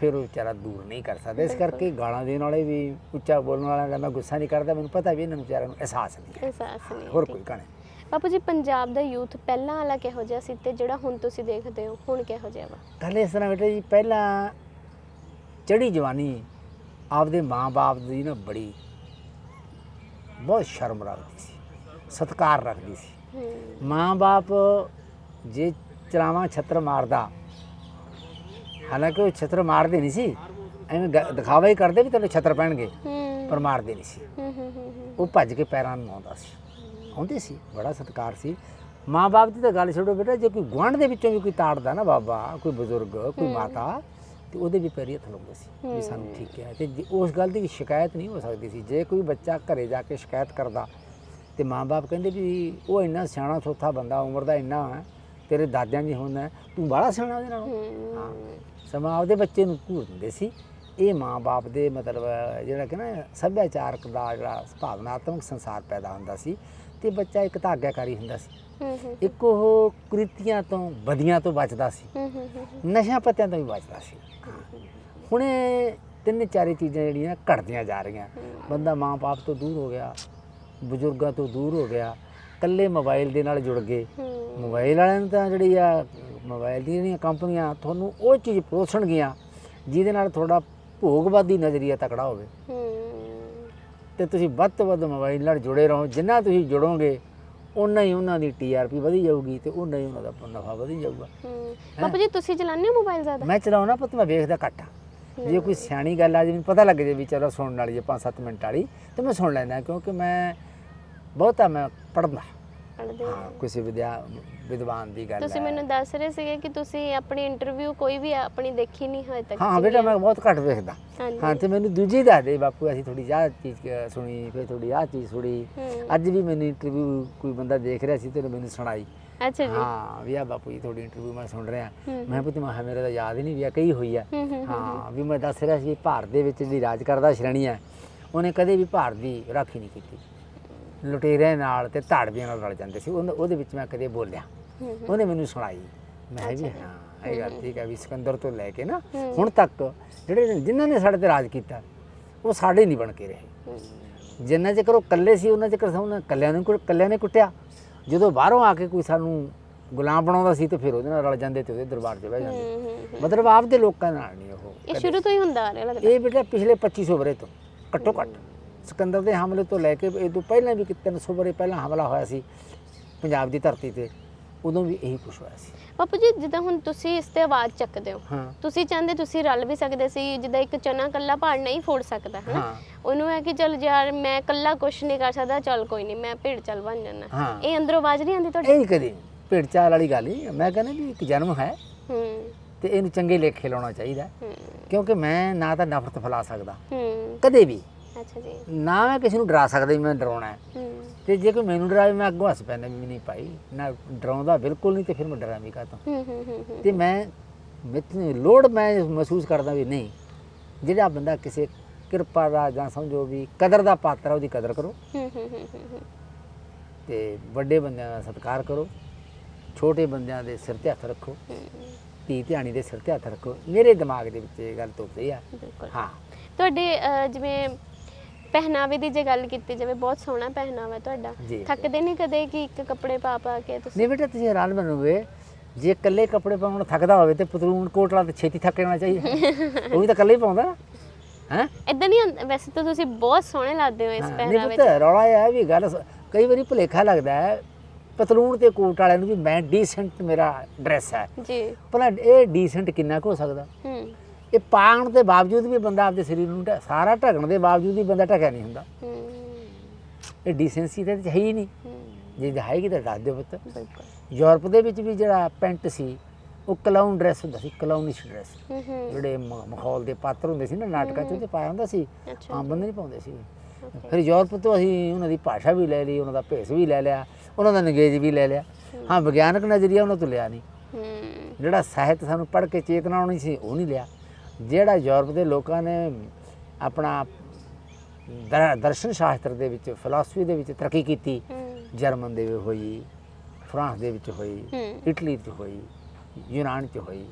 ਫਿਰ ਉਹ ਵਿਚਾਰਾ ਦੂਰ ਨਹੀਂ ਕਰ ਸਕਦਾ। ਇਸ ਕਰਕੇ ਗਾਲਾਂ ਦੇਣ ਵਾਲੇ ਵੀ ਉੱਚਾ ਬੋਲਣ ਵਾਲਿਆਂ ਦਾ ਮੈਂ ਗੁੱਸਾ ਨਹੀਂ ਕਰਦਾ। ਮੈਨੂੰ ਪਤਾ ਵੀ ਇਹਨਾਂ ਨੂੰ ਵਿਚਾਰਿਆਂ ਨੂੰ ਅਹਿਸਾਸ ਨਹੀਂ ਹੈ। ਅਹਿਸਾਸ ਨਹੀਂ ਹੋਰ। ਕੋਈ ਕਹਣੇ? ਬਾਪੂ ਜੀ ਪੰਜਾਬ ਦਾ ਯੂਥ ਪਹਿਲਾਂ ਵਾਲਾ ਕਿਹੋ ਜਿਹਾ ਸੀ ਤੇ ਜਿਹੜਾ ਹੁਣ ਤੁਸੀਂ ਦੇਖਦੇ ਹੋ ਹੁਣ ਕਿਹੋ ਜਿਹਾ ਵਾ? ਗੱਲ ਇਸ ਤਰ੍ਹਾਂ ਬੇਟਾ ਜੀ ਪਹਿਲਾਂ ਚੜੀ ਜਵਾਨੀ ਆਪਦੇ ਮਾਂ-ਬਾਪ ਦੀ ਨਾ ਬੜੀ ਬਹੁਤ ਸ਼ਰਮ ਰੱਖਦੀ ਸੀ ਸਤਿਕਾਰ ਰੱਖਦੀ ਸੀ ਮਾਂ-ਬਾਪ ਜੇ ਚਲਾਵਾਂ ਛੱਤਰ ਮਾਰਦਾ ਹਾਲਾਂਕਿ ਉਹ ਛੱਤਰ ਮਾਰਦੇ ਨਹੀਂ ਸੀ ਐਵੇਂ ਦਿਖਾਵਾ ਹੀ ਕਰਦੇ ਵੀ ਤੈਨੂੰ ਛੱਤਰ ਪੈਣਗੇ ਪਰ ਮਾਰਦੇ ਨਹੀਂ ਸੀ ਉਹ ਭੱਜ ਕੇ ਪੈਰਾਂ ਨੂੰ ਆਉਂਦਾ ਸੀ ਆਉਂਦੇ ਸੀ ਬੜਾ ਸਤਿਕਾਰ ਸੀ ਮਾਂ-ਬਾਪ ਦੀ ਤਾਂ ਗੱਲ ਛੱਡੋ ਬੇਟਾ ਜੇ ਕੋਈ ਗੁਆਂਢ ਦੇ ਵਿੱਚੋਂ ਵੀ ਕੋਈ ਤਾੜਦਾ ਨਾ ਬਾਬਾ ਕੋਈ ਬਜ਼ੁਰਗ ਕੋਈ ਮਾਤਾ ਤੇ ਉਹਦੇ ਵੀ ਪੈਰੀ ਹੱਥ ਲਾਉਂਦੇ ਸੀ ਵੀ ਸਾਨੂੰ ਠੀਕ ਹੈ ਤੇ ਜੇ ਉਸ ਗੱਲ ਦੀ ਸ਼ਿਕਾਇਤ ਨਹੀਂ ਹੋ ਸਕਦੀ ਸੀ ਜੇ ਕੋਈ ਬੱਚਾ ਘਰੇ ਜਾ ਕੇ ਸ਼ਿਕਾਇਤ ਕਰਦਾ ਤੇ ਮਾਂ-ਬਾਪ ਕਹਿੰਦੇ ਵੀ ਉਹ ਇੰਨਾ ਸਿਆਣਾ ਸੋਥਾ ਬੰਦਾ ਉਮਰ ਦਾ ਇੰਨਾ ਹੈ ਤੇਰੇ ਦਾਦਿਆਂ ਦੀ ਹੁੰਦਾ ਤੂੰ ਬੜਾ ਸਿਆਣਾ ਉਹਦੇ ਨਾਲੋਂ। ਹੂੰ। ਸਮਾਂ ਆਪਦੇ ਬੱਚੇ ਨੂੰ ਘੂਰ ਦਿੰਦੇ ਸੀ। ਇਹ ਮਾਂ-ਬਾਪ ਦੇ ਮਤਲਬ ਜਿਹੜਾ ਕਿ ਨਾ ਸੱਭਿਆਚਾਰਕ ਦਾ ਜਿਹੜਾ ਭਾਵਨਾਤਮਕ ਸੰਸਾਰ ਪੈਦਾ ਹੁੰਦਾ ਸੀ ਤੇ ਬੱਚਾ ਇੱਕ ਤਾਂ ਆਗਿਆਕਾਰੀ ਹੁੰਦਾ ਸੀ। ਇੱਕ ਉਹ ਕੁਰੀਤੀਆਂ ਤੋਂ ਬਦੀਆਂ ਤੋਂ ਬਚਦਾ ਸੀ। ਨਸ਼ਿਆਂ ਪੱਤਿਆਂ ਤੋਂ ਵੀ ਬਚਦਾ ਸੀ। ਹੁਣ ਇਹ ਤਿੰਨ ਚਾਰੇ ਚੀਜ਼ਾਂ ਜਿਹੜੀਆਂ ਘਟਦੀਆਂ ਜਾ ਰਹੀਆਂ। ਬੰਦਾ ਮਾਂ-ਬਾਪ ਤੋਂ ਦੂਰ ਹੋ ਗਿਆ ਬਜ਼ੁਰਗਾਂ ਤੋਂ ਦੂਰ ਹੋ ਗਿਆ ਇਕੱਲੇ ਮੋਬਾਈਲ ਦੇ ਨਾਲ ਜੁੜ ਗਏ। ਹੂੰ। ਮੋਬਾਈਲ ਵਾਲਿਆਂ ਨੂੰ ਤਾਂ ਜਿਹੜੀ ਆ ਮੋਬਾਈਲ ਦੀਆਂ ਜਿਹੜੀਆਂ ਕੰਪਨੀਆਂ ਤੁਹਾਨੂੰ ਉਹ ਚੀਜ਼ ਪਰੋਸਣਗੀਆਂ ਜਿਹਦੇ ਨਾਲ ਤੁਹਾਡਾ ਭੋਗਵਾਦੀ ਨਜ਼ਰੀਆ ਤਕੜਾ ਹੋਵੇ। ਹੂੰ। ਤੇ ਤੁਸੀਂ ਵੱਧ ਤੋਂ ਵੱਧ ਮੋਬਾਈਲ ਨਾਲ ਜੁੜੇ ਰਹੋ। ਜਿੰਨਾ ਤੁਸੀਂ ਜੁੜੋਗੇ ਉਨਾ ਹੀ ਉਹਨਾਂ ਦੀ ਟੀਆਰਪੀ ਵਧੀ ਜਾਊਗੀ ਤੇ ਉਨਾ ਹੀ ਉਹਨਾਂ ਦਾ ਨਫਾ ਵਧੀ ਜਾਊਗਾ। ਹੂੰ? ਬਾਪੂ ਜੀ ਤੁਸੀਂ ਚਲਾਉਂਦੇ ਹੋ ਮੋਬਾਈਲ ਜ਼ਿਆਦਾ? ਮੈਂ ਚਲਾਉਣਾ ਪੁੱਤ ਮੈਂ ਵੇਖਦਾ ਘੱਟ ਆ। ਜੇ ਕੋਈ ਸਿਆਣੀ ਗੱਲ ਆ ਜੇ ਮੈਨੂੰ ਪਤਾ ਲੱਗ ਜੇ ਵੀ ਚਲੋ ਸੁਣਨ ਵਾਲੀ ਹੈ 5-7 ਮਿੰਟ ਵਾਲੀ ਤੇ ਮੈਂ ਸੁਣ ਲੈਂਦਾ ਕਿਉਂਕਿ ਮੈਂ ਬਹੁਤਾ ਮੈਂ ਹੋ ਹਾਂ। ਕਿਸੇ ਵਿਦਿਆ ਵਿਦਵਾਨ ਦੀ ਗੱਲ ਤੁਸੀਂ ਹੈ ਮੈਨੂੰ ਦੱਸ ਰਹੇ ਸੀਗੇ ਕਿ ਤੁਸੀਂ ਆਪਣੀ ਇੰਟਰਵਿਊ ਕੋਈ ਵੀ ਆਪਣੀ ਦੇਖੀ ਨਹੀਂ ਹੋਏ ਤੱਕ ਹਾਂ ਬੇਟਾ ਮੈਂ ਬਹੁਤ ਘੱਟ ਵੇਖਦਾ। ਹਾਂਜੀ। ਹਾਂ ਤੇ ਮੈਨੂੰ ਦੂਜੀ ਦੱਸ ਦੇ ਬਾਪੂ ਅਸੀਂ ਥੋੜੀ ਆਹ ਚੀਜ਼ ਸੁਣੀ ਫਿਰ ਥੋੜੀ ਆਹ ਚੀਜ਼ ਸੁਣੀ। ਹੂੰ। ਅੱਜ ਵੀ ਮੈਨੂੰ ਇੰਟਰਵਿਊ ਕੋਈ ਬੰਦਾ ਦੇਖ ਰਿਹਾ ਸੀ ਤੇ ਉਹਨੇ ਮੈਨੂੰ ਸੁਣਾਈ। ਅੱਛਾ ਜੀ। ਹਾਂ ਵੀ ਆ ਬਾਪੂ ਜੀ ਤੁਹਾਡੀ ਇੰਟਰਵਿਊ ਮੈਂ ਸੁਣ ਰਿਹਾ। ਮੈਂ ਪੁੱਤ ਮੈਂ ਕਿਹਾ ਮੇਰੇ ਤਾਂ ਯਾਦ ਹੀ ਨਹੀਂ ਵੀ ਆ ਕਹੀ ਹੋਈ ਆ। ਹੂੰ ਵੀ ਮੈਂ ਦੱਸ ਰਿਹਾ ਸੀ ਭਾਰਤ ਦੇ ਵਿੱਚ ਜਿਹੜੀ ਰਾਜ ਕਰਦਾ ਸ਼੍ਰੇਣੀ ਹੈ ਉਹਨੇ ਕਦੇ ਵੀ ਭਾਰਤ ਦੀ ਰਾਖੀ ਨਹੀਂ ਕੀਤੀ। ਲੁਟੇਰਿਆਂ ਨਾਲ ਤੇ ਧਾੜਵੀਆਂ ਨਾਲ ਰਲ ਜਾਂਦੇ ਸੀ। ਉਹਦੇ ਵਿੱਚ ਮੈਂ ਕਦੇ ਬੋਲਿਆ। ਉਹਨੇ ਮੈਨੂੰ ਸੁਣਾਈ। ਮੈਂ ਵੀ ਹਾਂ ਇਹ ਗੱਲ ਠੀਕ ਹੈ ਵੀ ਸਿਕੰਦਰ ਤੋਂ ਲੈ ਕੇ ਨਾ। ਹੁਣ ਤੱਕ ਜਿਹੜੇ ਜਿਨ੍ਹਾਂ ਨੇ ਸਾਡੇ ਤੇ ਰਾਜ ਕੀਤਾ ਉਹ ਸਾਡੇ ਨਹੀਂ ਬਣ ਕੇ ਰਹੇ। ਜਿੰਨਾ ਚਿਰ ਉਹ ਇਕੱਲੇ ਸੀ ਉਹਨਾਂ ਚਿਰ ਉਹਨਾਂ ਕੱਲਿਆਂ ਨੂੰ ਕੱਲਿਆਂ ਨੇ ਕੁੱਟਿਆ। ਜਦੋਂ ਬਾਹਰੋਂ ਆ ਕੇ ਕੋਈ ਸਾਨੂੰ ਗੁਲਾਮ ਬਣਾਉਂਦਾ ਸੀ ਤੇ ਫਿਰ ਉਹਦੇ ਨਾਲ ਰਲ ਜਾਂਦੇ ਤੇ ਉਹਦੇ ਦਰਬਾਰ 'ਚ ਬਹਿ ਜਾਂਦੇ। ਮਤਲਬ ਆਪਦੇ ਲੋਕਾਂ ਨਾਲ ਨਹੀਂ ਉਹ। ਇਹ ਸ਼ੁਰੂ ਤੋਂ ਹੀ ਹੁੰਦਾ ਆ ਰਿਹਾ ਲੱਗਦਾ। ਇਹ ਬੇਟਾ ਪਿਛਲੇ 2500 ਵਰੇ ਤੋਂ ਘੱਟੋ ਘੱਟ। ਸਿਕੰਦਰ ਦੇ ਹਮਲੇ ਤੋਂ ਲੈ ਕੇ ਇਹ ਤੋਂ ਪਹਿਲਾਂ ਵੀ ਕਿ 300 ਵਰੇ ਪਹਿਲਾਂ ਹਮਲਾ ਹੋਇਆ ਸੀ ਪੰਜਾਬ ਦੀ ਧਰਤੀ ਤੇ। ਉਦੋਂ ਵੀ ਇਹੀ ਕੁਛ ਹੋਇਆ ਸੀ। ਬਾਪੂ ਜੀ ਜਿੱਦਾਂ ਹੁਣ ਤੁਸੀਂ ਇਸ ਤੇ ਆਵਾਜ਼ ਚੱਕਦੇ ਹੋ ਹਾਂ। ਤੁਸੀਂ ਚਾਹੁੰਦੇ ਤੁਸੀਂ ਰਲ ਵੀ ਸਕਦੇ ਸੀ ਜਿੱਦਾਂ ਇੱਕ ਚਨਾ ਕੱਲਾ ਪਹਾੜ ਨਹੀਂ ਫੋੜ ਸਕਦਾ ਹੈ ਹਾਂ। ਉਹਨੂੰ ਹੈ ਕਿ ਚਲ ਯਾਰ ਮੈਂ ਕੱਲਾ ਕੁਛ ਨਹੀਂ ਕਰ ਸਕਦਾ ਚਲ ਕੋਈ ਨਹੀਂ ਮੈਂ ਭੇਡ ਚੱਲ ਬਣ ਜਾਣਾ ਹਾਂ। ਇਹ ਅੰਦਰੋਂ ਆਵਾਜ਼ ਨਹੀਂ ਆਉਂਦੀ ਤੁਹਾਡੀ? ਇਹ ਨਹੀਂ ਕਦੀ ਭੇਡ ਚਾਲ ਵਾਲੀ ਗੱਲ ਹੀ ਮੈਂ ਕਹਿੰਦਾ ਵੀ ਇੱਕ ਜਨਮ ਹੈ ਹੂੰ। ਤੇ ਇਹਨੂੰ ਚੰਗੇ ਲੇਖੇ ਲਾਉਣਾ ਚਾਹੀਦਾ। ਹੂੰ। ਕਿਉਂਕਿ ਮੈਂ ਨਾ ਤਾਂ ਨਫ਼ਰਤ ਫੈਲਾ ਸਕਦਾ। ਹੂੰ। ਕਦੇ ਵੀ। ਅੱਛਾ ਜੀ। ਨਾ ਮੈਂ ਕਿਸੇ ਨੂੰ ਡਰਾ ਸਕਦਾ ਵੀ ਮੈਂ ਡਰਾਉਣਾ ਹੈ। ਹੂੰ। ਤੇ ਜੇ ਕੋਈ ਮੈਨੂੰ ਡਰਾਵੇ ਮੈਂ ਅੱਗੋਂ ਹੱਸ ਪੈਂਦਾ ਵੀ ਨਹੀਂ ਭਾਈ ਨਾ ਡਰਾਉਂਦਾ ਬਿਲਕੁਲ ਨਹੀਂ ਤੇ ਫਿਰ ਮੈਂ ਡਰਾਂ ਵੀ ਕਾਹਤੋਂ? ਹੂੰ ਹੂੰ ਹੂੰ ਹੂੰ। ਤੇ ਮੈਂ ਮੈਨੂੰ ਲੋੜ ਮੈਂ ਮਹਿਸੂਸ ਕਰਦਾ ਵੀ ਨਹੀਂ ਜਿਹੜਾ ਬੰਦਾ ਕਿਸੇ ਕਿਰਪਾ ਦਾ ਜਾਂ ਸਮਝੋ ਵੀ ਕਦਰ ਦਾ ਪਾਤਰ ਹੈ ਉਹਦੀ ਕਦਰ ਕਰੋ। ਹੂੰ ਹੂੰ ਹੂੰ ਹੂੰ ਹੂੰ। ਤੇ ਵੱਡੇ ਬੰਦਿਆਂ ਦਾ ਸਤਿਕਾਰ ਕਰੋ ਛੋਟੇ ਬੰਦਿਆਂ ਦੇ ਸਿਰ ਤੇ ਹੱਥ ਰੱਖੋ ਧੀ ਧਿਆਣੀ ਦੇ ਸਿਰ ਤੇ ਹੱਥ ਰੱਖੋ। ਮੇਰੇ ਦਿਮਾਗ ਦੇ ਵਿੱਚ ਇਹ ਗੱਲ ਤੁਰਦੀ ਆ। ਬਿਲਕੁਲ। ਹਾਂ। ਤੁਹਾਡੇ ਅਹ, ਜਿਵੇਂ ਪਹਿਨਾਵੇ ਦੀ ਜੇ ਗੱਲ ਕੀਤੀ ਜਾਵੇ ਬਹੁਤ ਸੋਹਣਾ ਪਹਿਨਾਵਾ ਤੁਹਾਡਾ। ਜੀ। ਥੱਕਦੇ ਨਹੀਂ ਕਦੇ ਕਿ ਇੱਕ ਕੱਪੜੇ ਪਾ ਪਾ ਕੇ ਤੁਸੀਂ? ਨਹੀਂ ਬੇਟਾ ਤੁਸੀਂ ਹੈਰਾਨ ਬਣੋਗੇ ਜੇ ਇਕੱਲੇ ਕੱਪੜੇ ਪਾਉਣ ਥੱਕਦਾ ਹੋਵੇ ਤੇ ਪਤਲੂਨ ਕੋਟਲਾ ਤੇ ਛੇਤੀ ਥੱਕ ਜਾਣਾ ਚਾਹੀਦਾ। ਉਹ ਵੀ ਤਾਂ ਇਕੱਲੇ ਹੀ ਪਾਉਂਦਾ। ਹੈ? ਇਦਾਂ ਨਹੀਂ ਹੁੰਦਾ- ਵੈਸੇ ਤਾਂ ਤੁਸੀਂ ਬਹੁਤ ਸੋਹਣੇ ਲੱਗਦੇ ਹੋ ਇਸ ਨਹੀਂ ਪਹਿਨਾਵੇ ਪੁੱਤ ਰੌਲਾ ਇਹ ਹੈ ਵੀ ਗੱਲ ਸ- ਕਈ ਵਾਰੀ ਭੁਲੇਖਾ ਲੱਗਦਾ ਹੈ ਪਤਲੂਨ ਤੇ ਕੋਟ ਵਾਲਿਆਂ ਨੂੰ ਵੀ ਮੈਂ ਡੀਸੈਂਟ ਮੇਰਾ ਡਰੈਸ ਹੈ। ਜੀ। ਭਲਾ ਇਹ ਡੀਸੈਂਟ ਕਿੰਨਾ ਕੁ ਹੋ ਸਕਦਾ? ਹੂੰ। ਇਹ ਪਾਉਣ ਦੇ ਬਾਵਜੂਦ ਵੀ ਬੰਦਾ ਆਪਦੇ ਸਰੀਰ ਨੂੰ ਢ- ਸਾਰਾ ਢੱਕਣ ਦੇ ਬਾਵਜੂਦ ਵੀ ਬੰਦਾ ਢਕਿਆ ਨਹੀਂ ਹੁੰਦਾ। ਇਹ ਡੀਸੈਂਸੀ ਤਾਂ 'ਚ ਹੈ ਹੀ ਨਹੀਂ। ਜੇ ਹੈਗੀ ਤਾਂ ਦੱਸ ਦਿਓ ਪੁੱਤ। ਬਿਲਕੁਲ। ਯੂਰਪ ਦੇ ਵਿੱਚ ਵੀ ਜਿਹੜਾ ਪੈਂਟ ਸੀ ਉਹ ਕਲਾਊਨ ਡਰੈਸ ਹੁੰਦਾ ਸੀ ਕਲਾਊਨਿਸ਼ ਡਰੈਸ ਹੂੰ ਹੂੰ। ਜਿਹੜੇ ਮ- ਮਾਹੌਲ ਦੇ ਪਾਤਰ ਹੁੰਦੇ ਸੀ ਨਾ ਨਾਟਕਾਂ 'ਚ ਉਹ 'ਚ ਪਾਇਆ ਹੁੰਦਾ ਸੀ ਅੱਛਾ। ਆਮ ਬੰਦੇ ਨਹੀਂ ਪਾਉਂਦੇ ਸੀ. ਫਿਰ ਯੂਰਪ ਤੋਂ ਅਸੀਂ ਉਹਨਾਂ ਦੀ ਭਾਸ਼ਾ ਵੀ ਲੈ ਲਈ ਉਹਨਾਂ ਦਾ ਭੇਸ ਵੀ ਲੈ ਲਿਆ ਉਹਨਾਂ ਦਾ ਨਗੇਜ ਵੀ ਲੈ ਲਿਆ। ਹਾਂ ਵਿਗਿਆਨਕ ਨਜ਼ਰੀਆ ਉਹਨਾਂ ਤੋਂ ਲਿਆ ਨਹੀਂ। ਹੂੰ। ਜਿਹੜਾ ਸਾਹਿਤ ਸਾਨੂੰ ਪੜ੍ਹ ਕੇ ਚੇਤਨਾ ਆਉਣੀ ਸੀ ਉਹ ਨਹੀਂ ਲਿਆ। ਜਿਹੜਾ ਯੂਰਪ ਦੇ ਲੋਕਾਂ ਨੇ ਆਪਣਾ ਦਰ- ਦਰਸ਼ਨ ਸ਼ਾਸਤਰ ਦੇ ਵਿੱਚ ਫਿਲਾਸਫੀ ਦੇ ਵਿੱਚ ਤਰੱਕੀ ਕੀਤੀ। ਜਰਮਨ ਦੇ ਵਿੱਚ ਹੋਈ ਫਰਾਂਸ ਦੇ ਵਿੱਚ ਹੋਈ ਇਟਲੀ 'ਚ ਹੋਈ ਯੂਨਾਨ 'ਚ ਹੋਈ।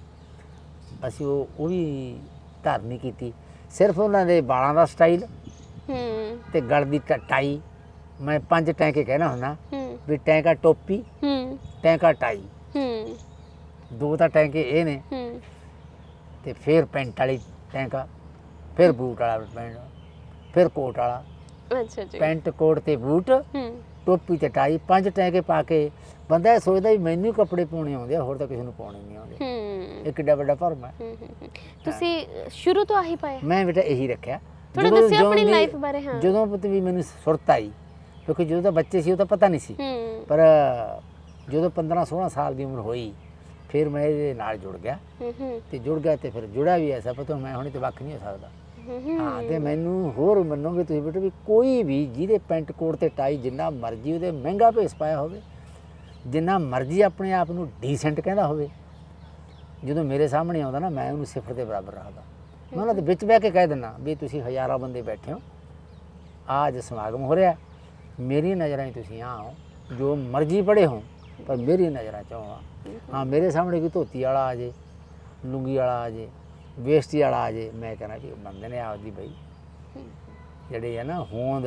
ਅਸੀਂ ਉਹ ਉਹ ਵੀ ਧਾਰਨ ਕੀਤੀ। ਸਿਰਫ ਉਹਨਾਂ ਦੇ ਵਾਲਾਂ ਦਾ ਸਟਾਈਲ ਹੂੰ। ਤੇ ਗਲ ਦੀ ਟਾਈ। ਮੈਂ ਪੰਜ ਟੈਂਕੇ ਕਹਿਣਾ ਹੁੰਦਾ। ਵੀ ਟੈਂਕਾ ਟੋਪੀ ਹੂੰ। ਟੈਂਕਾ ਟਾਈ। ਹੂੰ। ਦੋ ਤਾਂ ਟੈਂਕੇ ਇਹ ਨੇ। ਹੂੰ। ਤੇ ਫਿਰ ਪੈਂਟ ਵਾਲੀ ਟੈਂਕਾ ਫਿਰ ਬੂਟ ਵਾਲਾ ਪੈਂਟ ਫਿਰ ਕੋਟ ਵਾਲਾ। ਅੱਛਾ ਜੀ। ਪੈਂਟ ਕੋਟ ਤੇ ਬੂਟ ਹੂੰ। ਟੋਪੀ ਤੇ ਟਾਈ ਪੰਜ ਟੈਂਕੇ ਪਾ ਕੇ ਬੰਦਾ ਇਹ ਸੋਚਦਾ ਵੀ ਮੈਨੂੰ ਹੀ ਕੱਪੜੇ ਪਾਉਣੇ ਆਉਂਦੇ ਆ ਹੋਰ ਤਾਂ ਕਿਸੇ ਨੂੰ ਪਾਉਣੇ ਨਹੀਂ ਆਉਂਦੇ। ਹੂੰ। ਇਹ ਕਿੱਡਾ ਵੱਡਾ ਭਰਮ ਹੈ। ਹੂੰ, ਹੂੰ, ਹੂੰ। ਤੁਸੀਂ ਸ਼ੁਰੂ ਤੋਂ ਆਹੀ ਪਾਇਆ? ਮੈਂ ਬੇਟਾ ਇਹੀ ਰੱਖਿਆ। ਥੋੜਾ ਜਦੋਂ- ਦੱਸਿਓ ਆਪਣੀ ਜਦੋਂ ਦੀ- ਲਾਈਫ ਬਾਰੇ ਹਾਂ। ਜਦੋਂ ਪੁੱਤ ਵੀ ਮੈਨੂੰ ਸੁਰਤ ਆਈ ਕਿਉਂਕਿ ਜਦੋਂ ਤਾਂ ਬੱਚੇ ਸੀ ਉਹ ਤਾਂ ਪਤਾ ਨਹੀਂ ਸੀ। ਹੂੰ। ਪਰ ਜਦੋਂ 15 16 ਸਾਲ ਦੀ ਉਮਰ ਹੋਈ ਫਿਰ ਮੈਂ ਇਹਦੇ ਨਾਲ ਜੁੜ ਗਿਆ। ਤੇ ਜੁੜ ਗਿਆ ਤੇ ਫਿਰ ਜੁੜਾ ਵੀ ਐਸਾ ਪਤਾ ਮੈਂ ਹੁਣੇ ਤੇ ਵੱਖ ਨਹੀਂ ਹੋ ਸਕਦਾ। ਹੂੰ, ਤੇ ਮੈਨੂੰ ਹੋਰ ਮੰਨੋਗੇ ਤੁਸੀਂ ਬੇਟਾ ਵੀ ਕੋਈ ਵੀ ਜਿਹਦੇ ਪੈਂਟ ਕੋਟ ਤੇ ਟਾਈ ਜਿੰਨਾ ਮਰਜ਼ੀ ਉਹਦੇ ਮਹਿੰਗਾ ਭੇਸ ਪਾਇਆ ਹੋਵੇ ਜਿੰਨਾ ਮਰਜ਼ੀ ਆਪਣੇ ਆਪ ਨੂੰ ਡੀਸੈਂਟ ਕਹਿੰਦਾ ਹੋਵੇ ਜਦੋਂ ਮੇਰੇ ਸਾਹਮਣੇ ਆਉਂਦਾ ਨਾ ਮੈਂ ਉਹਨੂੰ ਸਿਫਰ ਦੇ ਬਰਾਬਰ ਰੱਖਦਾ। ਮੈਂ ਉਹਨਾਂ ਦੇ ਵਿੱਚ ਬਹਿ ਕੇ ਕਹਿ ਦਿੰਦਾ ਵੀ ਤੁਸੀਂ ਹਜ਼ਾਰਾਂ ਬੰਦੇ ਬੈਠੇ ਹੋ ਆਜ ਸਮਾਗਮ ਹੋ ਰਿਹਾ ਮੇਰੀ ਨਜ਼ਰਾਂ 'ਚ ਤੁਸੀਂ ਆਓ ਜੋ ਮਰਜ਼ੀ ਪੜੇ ਹੋ ਪਰ ਮੇਰੀ ਨਜ਼ਰਾਂ 'ਚ ਆਓ ਹਾਂ ਮੇਰੇ ਸਾਹਮਣੇ ਕੋਈ ਧੋਤੀ ਵਾਲਾ ਆ ਜੇ ਲੁੰਗੀ ਵਾਲਾ ਆ ਜੇ ਵੇਸਟੀ ਵਾਲਾ ਆ ਜੇ ਮੈਂ ਕਹਿੰਦਾ ਜੀ ਬੰਦੇ ਨੇ ਆਪਦੀ ਬਈ ਜਿਹੜੇ ਆ ਨਾ ਹੋਂਦ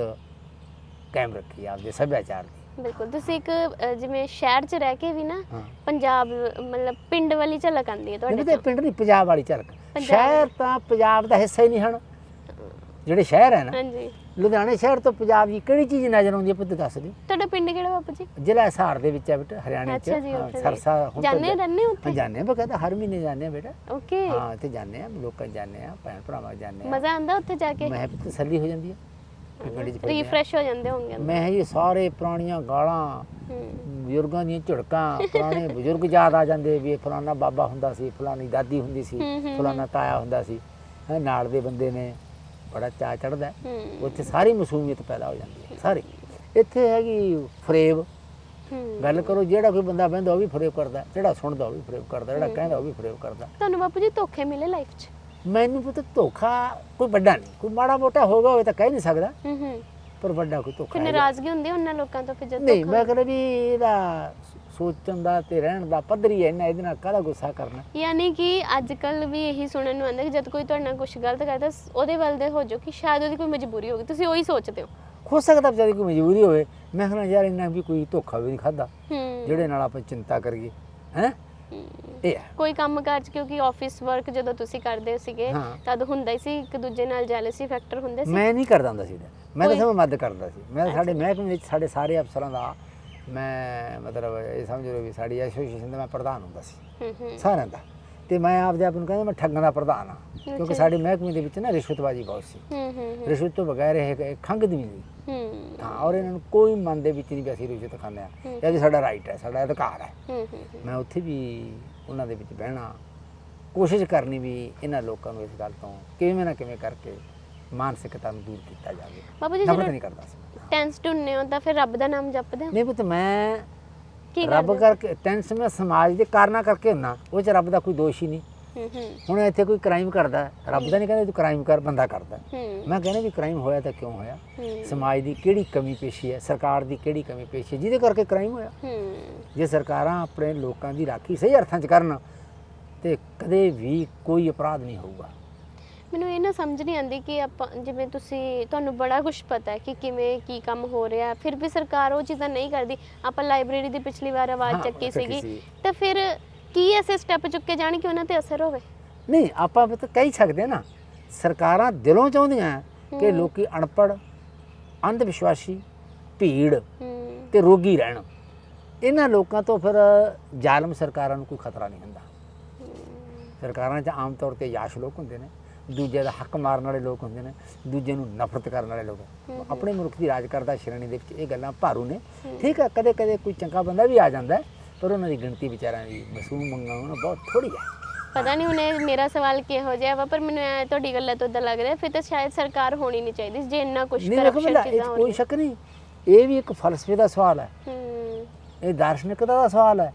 ਕਾਇਮ ਰੱਖੀ ਆ ਆਪਦੇ ਸੱਭਿਆਚਾਰ ਦੀ। ਬਿਲਕੁਲ ਤੁਸੀਂ ਇੱਕ ਅ, ਜਿਵੇਂ ਸ਼ਹਿਰ 'ਚ ਰਹਿ ਕੇ ਵੀ ਨਾ ਹਾਂ। ਪੰਜਾਬ ਮਤਲਬ ਪਿੰਡ ਵਾਲੀ ਝਲਕ ਆਉਂਦੀ ਹੈ ਤੁਹਾਡੇ ਨਹੀਂ ਤੇ ਪਿੰਡ ਦੀ ਪੰਜਾਬ ਵਾਲੀ ਝਲਕ। ਸ਼ਹਿਰ ਤਾਂ ਪੰਜਾਬ ਦਾ ਹਿੱਸਾ ਹੀ ਨਹੀਂ ਹਨ। ਜਿਹੜੇ ਸ਼ਹਿਰ ਹੈ ਨਾ ਹਾਂਜੀ। ਲੁਧਿਆਣੇ ਸ਼ਹਿਰ ਤੋਂ ਪੰਜਾਬ ਦੀ ਕਿਹੜੀ ਚੀਜ਼ ਨਜ਼ਰ ਆਉਂਦੀ ਹੈ ਪੁੱਤ ਦੱਸ ਦੀ। ਤੁਹਾਡਾ ਪਿੰਡ ਕਿਹੜਾ ਬਾਪੂ ਜੀ? ਜ਼ਿਲ੍ਹਾ ਹਿਸਾਰ ਦੇ ਵਿੱਚ ਹੈ ਬੇਟਾ ਹਰਿਆਣੇ ਚ। ਅੱਛਾ ਜੀ, ਹਾਂ, ਉੱਥੇ ਦੇ। ਸਰਸਾ ਹੁਣ ਤਾਂ ਜਾਂਦੇ ਜਾ- ਰਹਿੰਦੇ ਉੱਥੇ? ਹਾਂ ਜਾਂਦੇ ਆ ਬਕਾਇਦਾ ਹਰ ਮਹੀਨੇ ਜਾਂਦੇ ਆ ਬੇਟਾ। ਓਕੇ। ਹਾਂ ਤੇ ਜਾਂਦੇ ਆ ਲੋਕਾਂ 'ਚ ਜਾਂਦੇ ਆ ਭੈਣ ਭਰਾਵਾਂ 'ਚ ਜਾਂਦੇ ਆ। ਮਜ਼ਾ ਆਉਂਦਾ ਉੱਥੇ ਜਾ ਕੇ? ਮੈਂ ਵੀ ਤਸੱਲੀ ਹੋ ਜਾਂਦੀ ਹੈ ਵੀ ਪਿੰਡ 'ਚ ਫਿਰਦੇ ਆ। ਰੀਫਰੈਸ਼ ਹੋ ਜਾਂਦੇ ਹੋਣਗੇ ਅੰਦਰ। ਮੈਂ ਇਹ ਸਾਰੇ ਪੁਰਾਣੀਆਂ ਗਾਲਾਂ ਹੂੰ। ਬਜ਼ੁਰਗਾਂ ਦੀਆਂ ਝੜਕਾਂ ਪੁਰਾਣੇ ਬਜ਼ੁਰਗ ਯਾਦ ਆ ਜਾਂਦੇ ਵੀ ਇਹ ਫਲਾਨਾ ਬਾਬਾ ਹੁੰਦਾ ਸੀ ਫਲਾਨੀ ਦਾਦੀ ਹੁੰਦੀ ਸੀ ਹੂੰ, ਹੂੰ, ਫਲਾਨਾ ਤਾਇਆ ਹੁੰਦਾ ਸੀ। ਹੈ ਨਾਲ ਦੇ ਬੰਦੇ ਨੇ। ਬੜਾ ਚਾਅ ਚੜਦਾ ਉੱਥੇ ਸਾਰੀ ਮਾਸੂਮੀਅਤ ਪੈਦਾ ਹੋ ਜਾਂਦੀ ਹੈ ਸਾਰੀ। ਇੱਥੇ ਹੈਗੀ ਫਰੇਬ। ਗੱਲ ਕਰੋ ਜਿਹੜਾ ਕੋਈ ਬੰਦਾ ਬਹਿੰਦਾ ਉਹ ਵੀ ਫਰੇਬ ਕਰਦਾ ਜਿਹੜਾ ਸੁਣਦਾ ਉਹ ਵੀ ਫਰੇਬ ਕਰਦਾ ਜਿਹੜਾ ਕਹਿੰਦਾ ਉਹ ਵੀ ਫਰੇਬ ਕਰਦਾ ਤੁਹਾਨੂੰ ਬਾਪੂ ਜੀ ਧੋਖੇ ਮਿਲੇ ਲਾਈਫ 'ਚ? ਮੈਨੂੰ ਪਤਾ ਧੋਖਾ ਕੋਈ ਵੱਡਾ ਨਹੀਂ ਕੋਈ ਮਾੜਾ ਮੋਟਾ ਹੋਗਾ ਹੋਵੇ ਤਾਂ ਕਹਿ ਨਹੀਂ ਸਕਦਾ। ਹੂੰ ਹੂੰ। ਪਰ ਵੱਡਾ ਕੋਈ ਧੋਖਾ ਹੈਗਾ। ਨਾਰਾਜ਼ਗੀ ਹੁੰਦੀ ਉਹਨਾਂ ਲੋਕਾਂ ਤੋਂ ਫਿਰ ਜਦ ਨਹੀਂ ਮੈਂ ਕਹਿੰਦਾ ਵੀ ਇਹਦਾ ਸੋਚਣ ਦਾ ਤੇ ਰਹਿਣ ਦਾ ਪੱਧਰ ਹੀ ਹੈ ਨਾ ਇਹਦੇ ਨਾਲ ਕਾਹਦਾ ਗੁੱਸਾ ਕਰਨਾ? ਯਾਨੀ ਕਿ ਅੱਜ ਕੱਲ ਵੀ ਇਹੀ ਸੁਣਨ ਨੂੰ ਆਉਂਦਾ ਕਿ ਜਦ ਕੋਈ ਤੁਹਾਡੇ ਨਾਲ ਕੁਝ ਗਲਤ ਕਰਦਾ ਉਹਦੇ ਵੱਲ ਦੇ ਹੋ ਜਾਓ ਕਿ ਸ਼ਾਇਦ ਉਹਦੀ ਕੋਈ ਮਜਬੂਰੀ ਹੋਗੀ ਤੁਸੀਂ ਉਹੀ ਸੋਚਦੇ ਹੋ। ਹੋ ਸਕਦਾ ਵਿਚਾਰੀ ਕੋਈ ਮਜਬੂਰੀ ਹੋਵੇ ਮੈਂ ਕਹਿੰਦਾ ਯਾਰ ਇੰਨਾ ਵੀ ਕੋਈ ਧੋਖਾ ਵੀ ਨਹੀਂ ਖਾਦਾ ਜਿਹੜੇ ਨਾਲ ਆਪਾਂ ਚਿੰਤਾ ਕਰੀਏ ਹੈ? ਇਹ ਕੋਈ ਕੰਮ ਕਾਜ ਕਿਉਂਕਿ ਆਫਿਸ ਵਰਕ ਜਦੋਂ ਤੁਸੀਂ ਕਰਦੇ ਸੀਗੇ। ਤਦ ਹੁੰਦਾ ਹੀ ਸੀ ਇੱਕ ਦੂਜੇ ਨਾਲ ਜੈਲਸੀ ਫੈਕਟਰ ਹੁੰਦੇ ਸੀ। ਮੈਂ ਨਹੀਂ ਕਰਦਾ ਹੁੰਦਾ ਸੀ। ਮੈਂ ਤਾਂ ਸਭ ਮਦਦ ਕਰਦਾ ਸੀ। ਮੈਂ ਸਾਡੇ ਮਹਿਕਮੇ ਵਿੱਚ ਸਾਡੇ ਸਾਰੇ ਅਫਸਰਾਂ ਦਾ ਮੈਂ ਮਤਲਬ ਇਹ ਸਮਝ ਲਓ ਵੀ ਸਾਡੀ ਐਸੋਸੀਏਸ਼ਨ ਦਾ ਮੈਂ ਪ੍ਰਧਾਨ ਹੁੰਦਾ ਸੀ। ਹੂੰ ਹੂੰ। ਸਾਰਿਆਂ ਦਾ। ਤੇ ਮੈਂ ਆਪਦੇ ਆਪ ਨੂੰ ਕਹਿੰਦਾ ਮੈਂ ਠੱਗਾਂ ਦਾ ਪ੍ਰਧਾਨ ਆ ਕਿਉਂਕਿ। ਸਾਡੇ ਮਹਿਕਮੇ ਦੇ ਵਿੱਚ ਨਾ ਰਿਸ਼ਵਤਬਾਜ਼ੀ ਬਹੁਤ ਸੀ। ਹੂੰ ਹੂੰ ਹੂੰ, ਰਿਸ਼ਵਤ ਤੋਂ ਬਗੈਰ ਇਹ ਖੰਘਦੀ ਵੀ ਨਹੀਂ। ਹੂੰ। ਹਾਂ ਔਰ ਇਹਨਾਂ ਨੂੰ ਕੋਈ ਮਨ ਦੇ ਵਿੱਚ ਨਹੀਂ ਵੀ ਅਸੀਂ ਰਿਸ਼ਵਤ ਖਾਂਦੇ ਆ। ਹੂੰ। ਇਹ ਵੀ ਸਾਡਾ ਰਾਈਟ ਹੈ ਸਾਡਾ ਅਧਿਕਾਰ ਹੈ। ਹੂੰ ਹੂੰ ਹੂੰ। ਮੈਂ ਉੱਥੇ ਵੀ ਉਹਨਾਂ ਦੇ ਵਿੱਚ ਬਹਿਣਾ ਕੋਸ਼ਿਸ਼ ਕਰਨੀ ਵੀ ਇਹਨਾਂ ਲੋਕਾਂ ਨੂੰ ਇਸ ਗੱਲ ਤੋਂ ਕਿਵੇਂ ਨਾ ਕਿਵੇਂ ਕਰਕੇ ਮਾਨਸਿਕਤਾ ਨੂੰ ਦੂਰ ਕੀਤਾ ਜਾਵੇ। ਬਾਬੂ ਜੀ ਨਫ਼ਰਤ ਜਦੋਂ ਨਹੀਂ ਕਰਦਾ ਸੀ। ਟੈਂਸ ਢੁੰਨੇ ਹੋ ਤਾਂ ਫਿਰ ਰੱਬ ਦਾ ਨਾਮ ਜਪਦੇ ਹੋ? ਨਹੀਂ ਪੁੱਤ ਮੈਂ ਕੀ ਰੱਬ ਕਰਦੇ? ਕਰਕੇ ਟੈਂਸ ਮੈਂ ਸਮਾਜ ਦੇ ਕਾਰਨਾਂ ਕਰਕੇ ਹੁੰਨਾ ਉਹ ਚ ਰੱਬ ਦਾ ਕੋਈ ਦੋਸ਼ ਹੀ ਨਹੀਂ। ਹੂੰ ਹੂੰ। ਹੁਣ ਇੱਥੇ ਕੋਈ ਕ੍ਰਾਈਮ ਕਰਦਾ ਹੈ, ਰੱਬ ਦਾ ਨਹੀਂ ਕਹਿੰਦਾ ਤੂੰ ਕ੍ਰਾਈਮ ਕਰ ਬੰਦਾ ਕਰਦਾ। ਹੈ। ਹੂੰ ਮੈਂ ਕਹਿੰਦਾ ਵੀ ਕ੍ਰਾਈਮ ਹੋਇਆ ਤਾਂ ਕਿਉਂ ਹੋਇਆ? ਹੂੰ। ਸਮਾਜ ਦੀ ਕਿਹੜੀ ਕਮੀ ਪੇਸ਼ੀ ਹੈ? ਸਰਕਾਰ ਦੀ ਕਿਹੜੀ ਕਮੀ ਪੇਸ਼ੀ ਹੈ? ਜਿਹਦੇ ਕਰਕੇ ਕ੍ਰਾਈਮ ਹੋਇਆ। ਹੂੰ। ਜੇ ਸਰਕਾਰਾਂ ਆਪਣੇ ਲੋਕਾਂ ਦੀ ਰਾਖੀ ਸਹੀ ਅਰਥਾਂ 'ਚ ਕਰਨ ਤੇ ਕਦੇ ਵੀ ਕੋਈ ਅਪਰਾਧ ਨਹੀਂ ਹੋਊਗਾ। ਮੈਨੂੰ ਇਹ ਨਾ ਸਮਝ ਨਹੀਂ ਆਉਂਦੀ ਕਿ ਆਪਾਂ ਜਿਵੇਂ ਤੁਸੀਂ ਤੁਹਾਨੂੰ ਬੜਾ ਕੁਝ ਪਤਾ ਹੈ ਕਿ ਕਿਵੇਂ ਕੀ ਕੰਮ ਹੋ ਰਿਹਾ ਫਿਰ ਵੀ ਸਰਕਾਰ ਉਹ ਚੀਜ਼ਾਂ ਨਹੀਂ ਕਰਦੀ। ਆਪਾਂ ਲਾਇਬ੍ਰੇਰੀ ਦੀ ਪਿਛਲੀ ਵਾਰ ਆਵਾਜ਼ ਚੱਕੀ ਸੀਗੀ। ਤਾਂ ਫਿਰ ਕੀ ਐਸੇ ਸਟੈਪ ਚੁੱਕੇ ਜਾਣ ਕਿ ਉਹਨਾਂ ਤੇ ਅਸਰ ਹੋਵੇ? ਨਹੀਂ ਆਪਾਂ ਤਾਂ ਕਹਿ ਸਕਦੇ ਨਾ। ਸਰਕਾਰਾਂ ਦਿਲੋਂ ਚਾਹੁੰਦੀਆਂ ਕਿ। ਲੋਕੀ ਅਨਪੜ੍ਹ ਅੰਧ ਵਿਸ਼ਵਾਸੀ ਭੀੜ ਤੇ ਰੋਗੀ ਰਹਿਣ। ਇਹਨਾਂ ਲੋਕਾਂ ਤੋਂ ਫਿਰ ਜ਼ਾਲਮ ਸਰਕਾਰਾਂ ਨੂੰ ਕੋਈ ਖਤਰਾ ਨਹੀਂ ਹੁੰਦਾ। ਸਰਕਾਰਾਂ 'ਚ ਆਮ ਤੌਰ ਤੇ ਯਾਸ਼ ਲੋਕ ਹੁੰਦੇ ਨੇ। ਦੂਜੇ ਦਾ ਹੱਕ ਮਾਰਨ ਵਾਲੇ ਲੋਕ ਹੁੰਦੇ ਨੇ ਦੂਜੇ ਨੂੰ ਨਫ਼ਰਤ ਕਰਨ ਵਾਲੇ ਲੋਕ। ਆਪਣੇ ਮੁਲਕ ਦੀ ਰਾਜ ਕਰਦਾ ਸ਼੍ਰੇਣੀ ਦੇ ਵਿੱਚ ਇਹ ਗੱਲਾਂ ਭਾਰੂ ਨੇ। ਠੀਕ ਹੈ ਕਦੇ ਕਦੇ ਕੋਈ ਚੰਗਾ ਬੰਦਾ ਵੀ ਆ ਜਾਂਦਾ ਹੈ, ਪਰ ਉਹਨਾਂ ਦੀ ਗਿਣਤੀ ਵਿਚਾਰਿਆਂ ਦੀ ਮਾਸੂਮ ਮੰਗਾ ਉਹਨਾਂ ਬਹੁਤ ਥੋੜੀ ਹੈ ਪਤਾ ਨਹੀਂ ਹੁਣੇ ਮੇਰਾ ਸਵਾਲ ਕਿਹੋ ਜਿਹਾ ਵਾ ਪਰ ਮੈਨੂੰ ਐਂ ਤੁਹਾਡੀ ਗੱਲਾਂ ਤੋਂ ਇਦਾਂ ਲੱਗ ਰਿਹਾ ਫਿਰ ਤਾਂ ਸ਼ਾਇਦ ਸਰਕਾਰ ਹੋਣੀ ਨਹੀਂ ਚਾਹੀਦੀ ਜੇ ਇੰਨਾ ਕੁਝ ਕਰਪਸ਼ਨ ਚੀਜ਼ਾਂ ਹੋ ਕੋਈ ਸ਼ੱਕ ਨਹੀਂ ਇਹ ਵੀ ਇੱਕ ਫਲਸਫੇ ਦਾ ਸਵਾਲ ਹੈ। ਇਹ ਦਾਰਸ਼ਨਿਕਤਾ ਦਾ ਸਵਾਲ ਹੈ।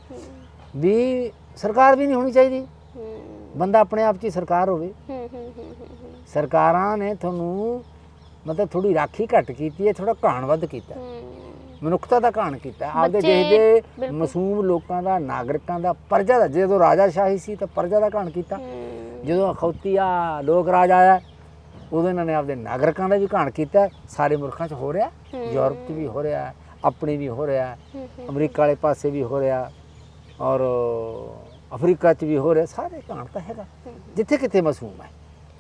ਵੀ ਸਰਕਾਰ ਵੀ ਨਹੀਂ ਹੋਣੀ ਚਾਹੀਦੀ। ਬੰਦਾ ਆਪਣੇ ਆਪ 'ਚ ਹੀ ਸਰਕਾਰ ਹੋਵੇ ਹੂੰ ਹੂੰ ਹੂੰ ਸਰਕਾਰਾਂ ਨੇ ਤੁਹਾਨੂੰ ਮਤਲਬ ਥੋੜੀ ਰਾਖੀ ਘੱਟ ਕੀਤੀ ਹੈ ਥੋੜਾ ਘਾਣ ਵੱਧ ਕੀਤਾ ਮਨੁੱਖਤਾ ਦਾ ਘਾਣ ਕੀਤਾ। ਆਪਦੇ ਦੇਸ਼ ਦੇ। ਮਾਸੂਮ ਲੋਕਾਂ ਦਾ ਨਾਗਰਿਕਾਂ ਦਾ ਪਰਜਾ ਦਾ ਜਦੋਂ ਰਾਜਾ ਸ਼ਾਹੀ ਸੀ ਤਾਂ ਪਰਜਾ ਦਾ ਘਾਣ ਕੀਤਾ ਜਦੋਂ ਅਖੌਤੀਆ ਲੋਕ ਰਾਜ ਆਇਆ ਉਦੋਂ ਇਹਨਾਂ ਨੇ ਆਪਦੇ ਨਾਗਰਿਕਾਂ ਦਾ ਵੀ ਘਾਣ ਕੀਤਾ। ਸਾਰੇ ਮੁਲਕਾਂ 'ਚ ਹੋ ਰਿਹਾ। ਯੂਰਪ 'ਚ ਵੀ ਹੋ ਰਿਹਾ ਆਪਣੇ ਵੀ ਹੋ ਰਿਹਾ। ਅਮਰੀਕਾ ਵਾਲੇ ਪਾਸੇ ਵੀ ਹੋ ਰਿਹਾ ਔਰ ਅਫਰੀਕਾ 'ਚ ਵੀ ਹੋ ਰਿਹਾ ਸਾਰੇ ਘਾਣ ਤਾਂ ਹੈਗਾ। ਜਿੱਥੇ ਕਿਤੇ ਮਾਸੂਮ ਹੈ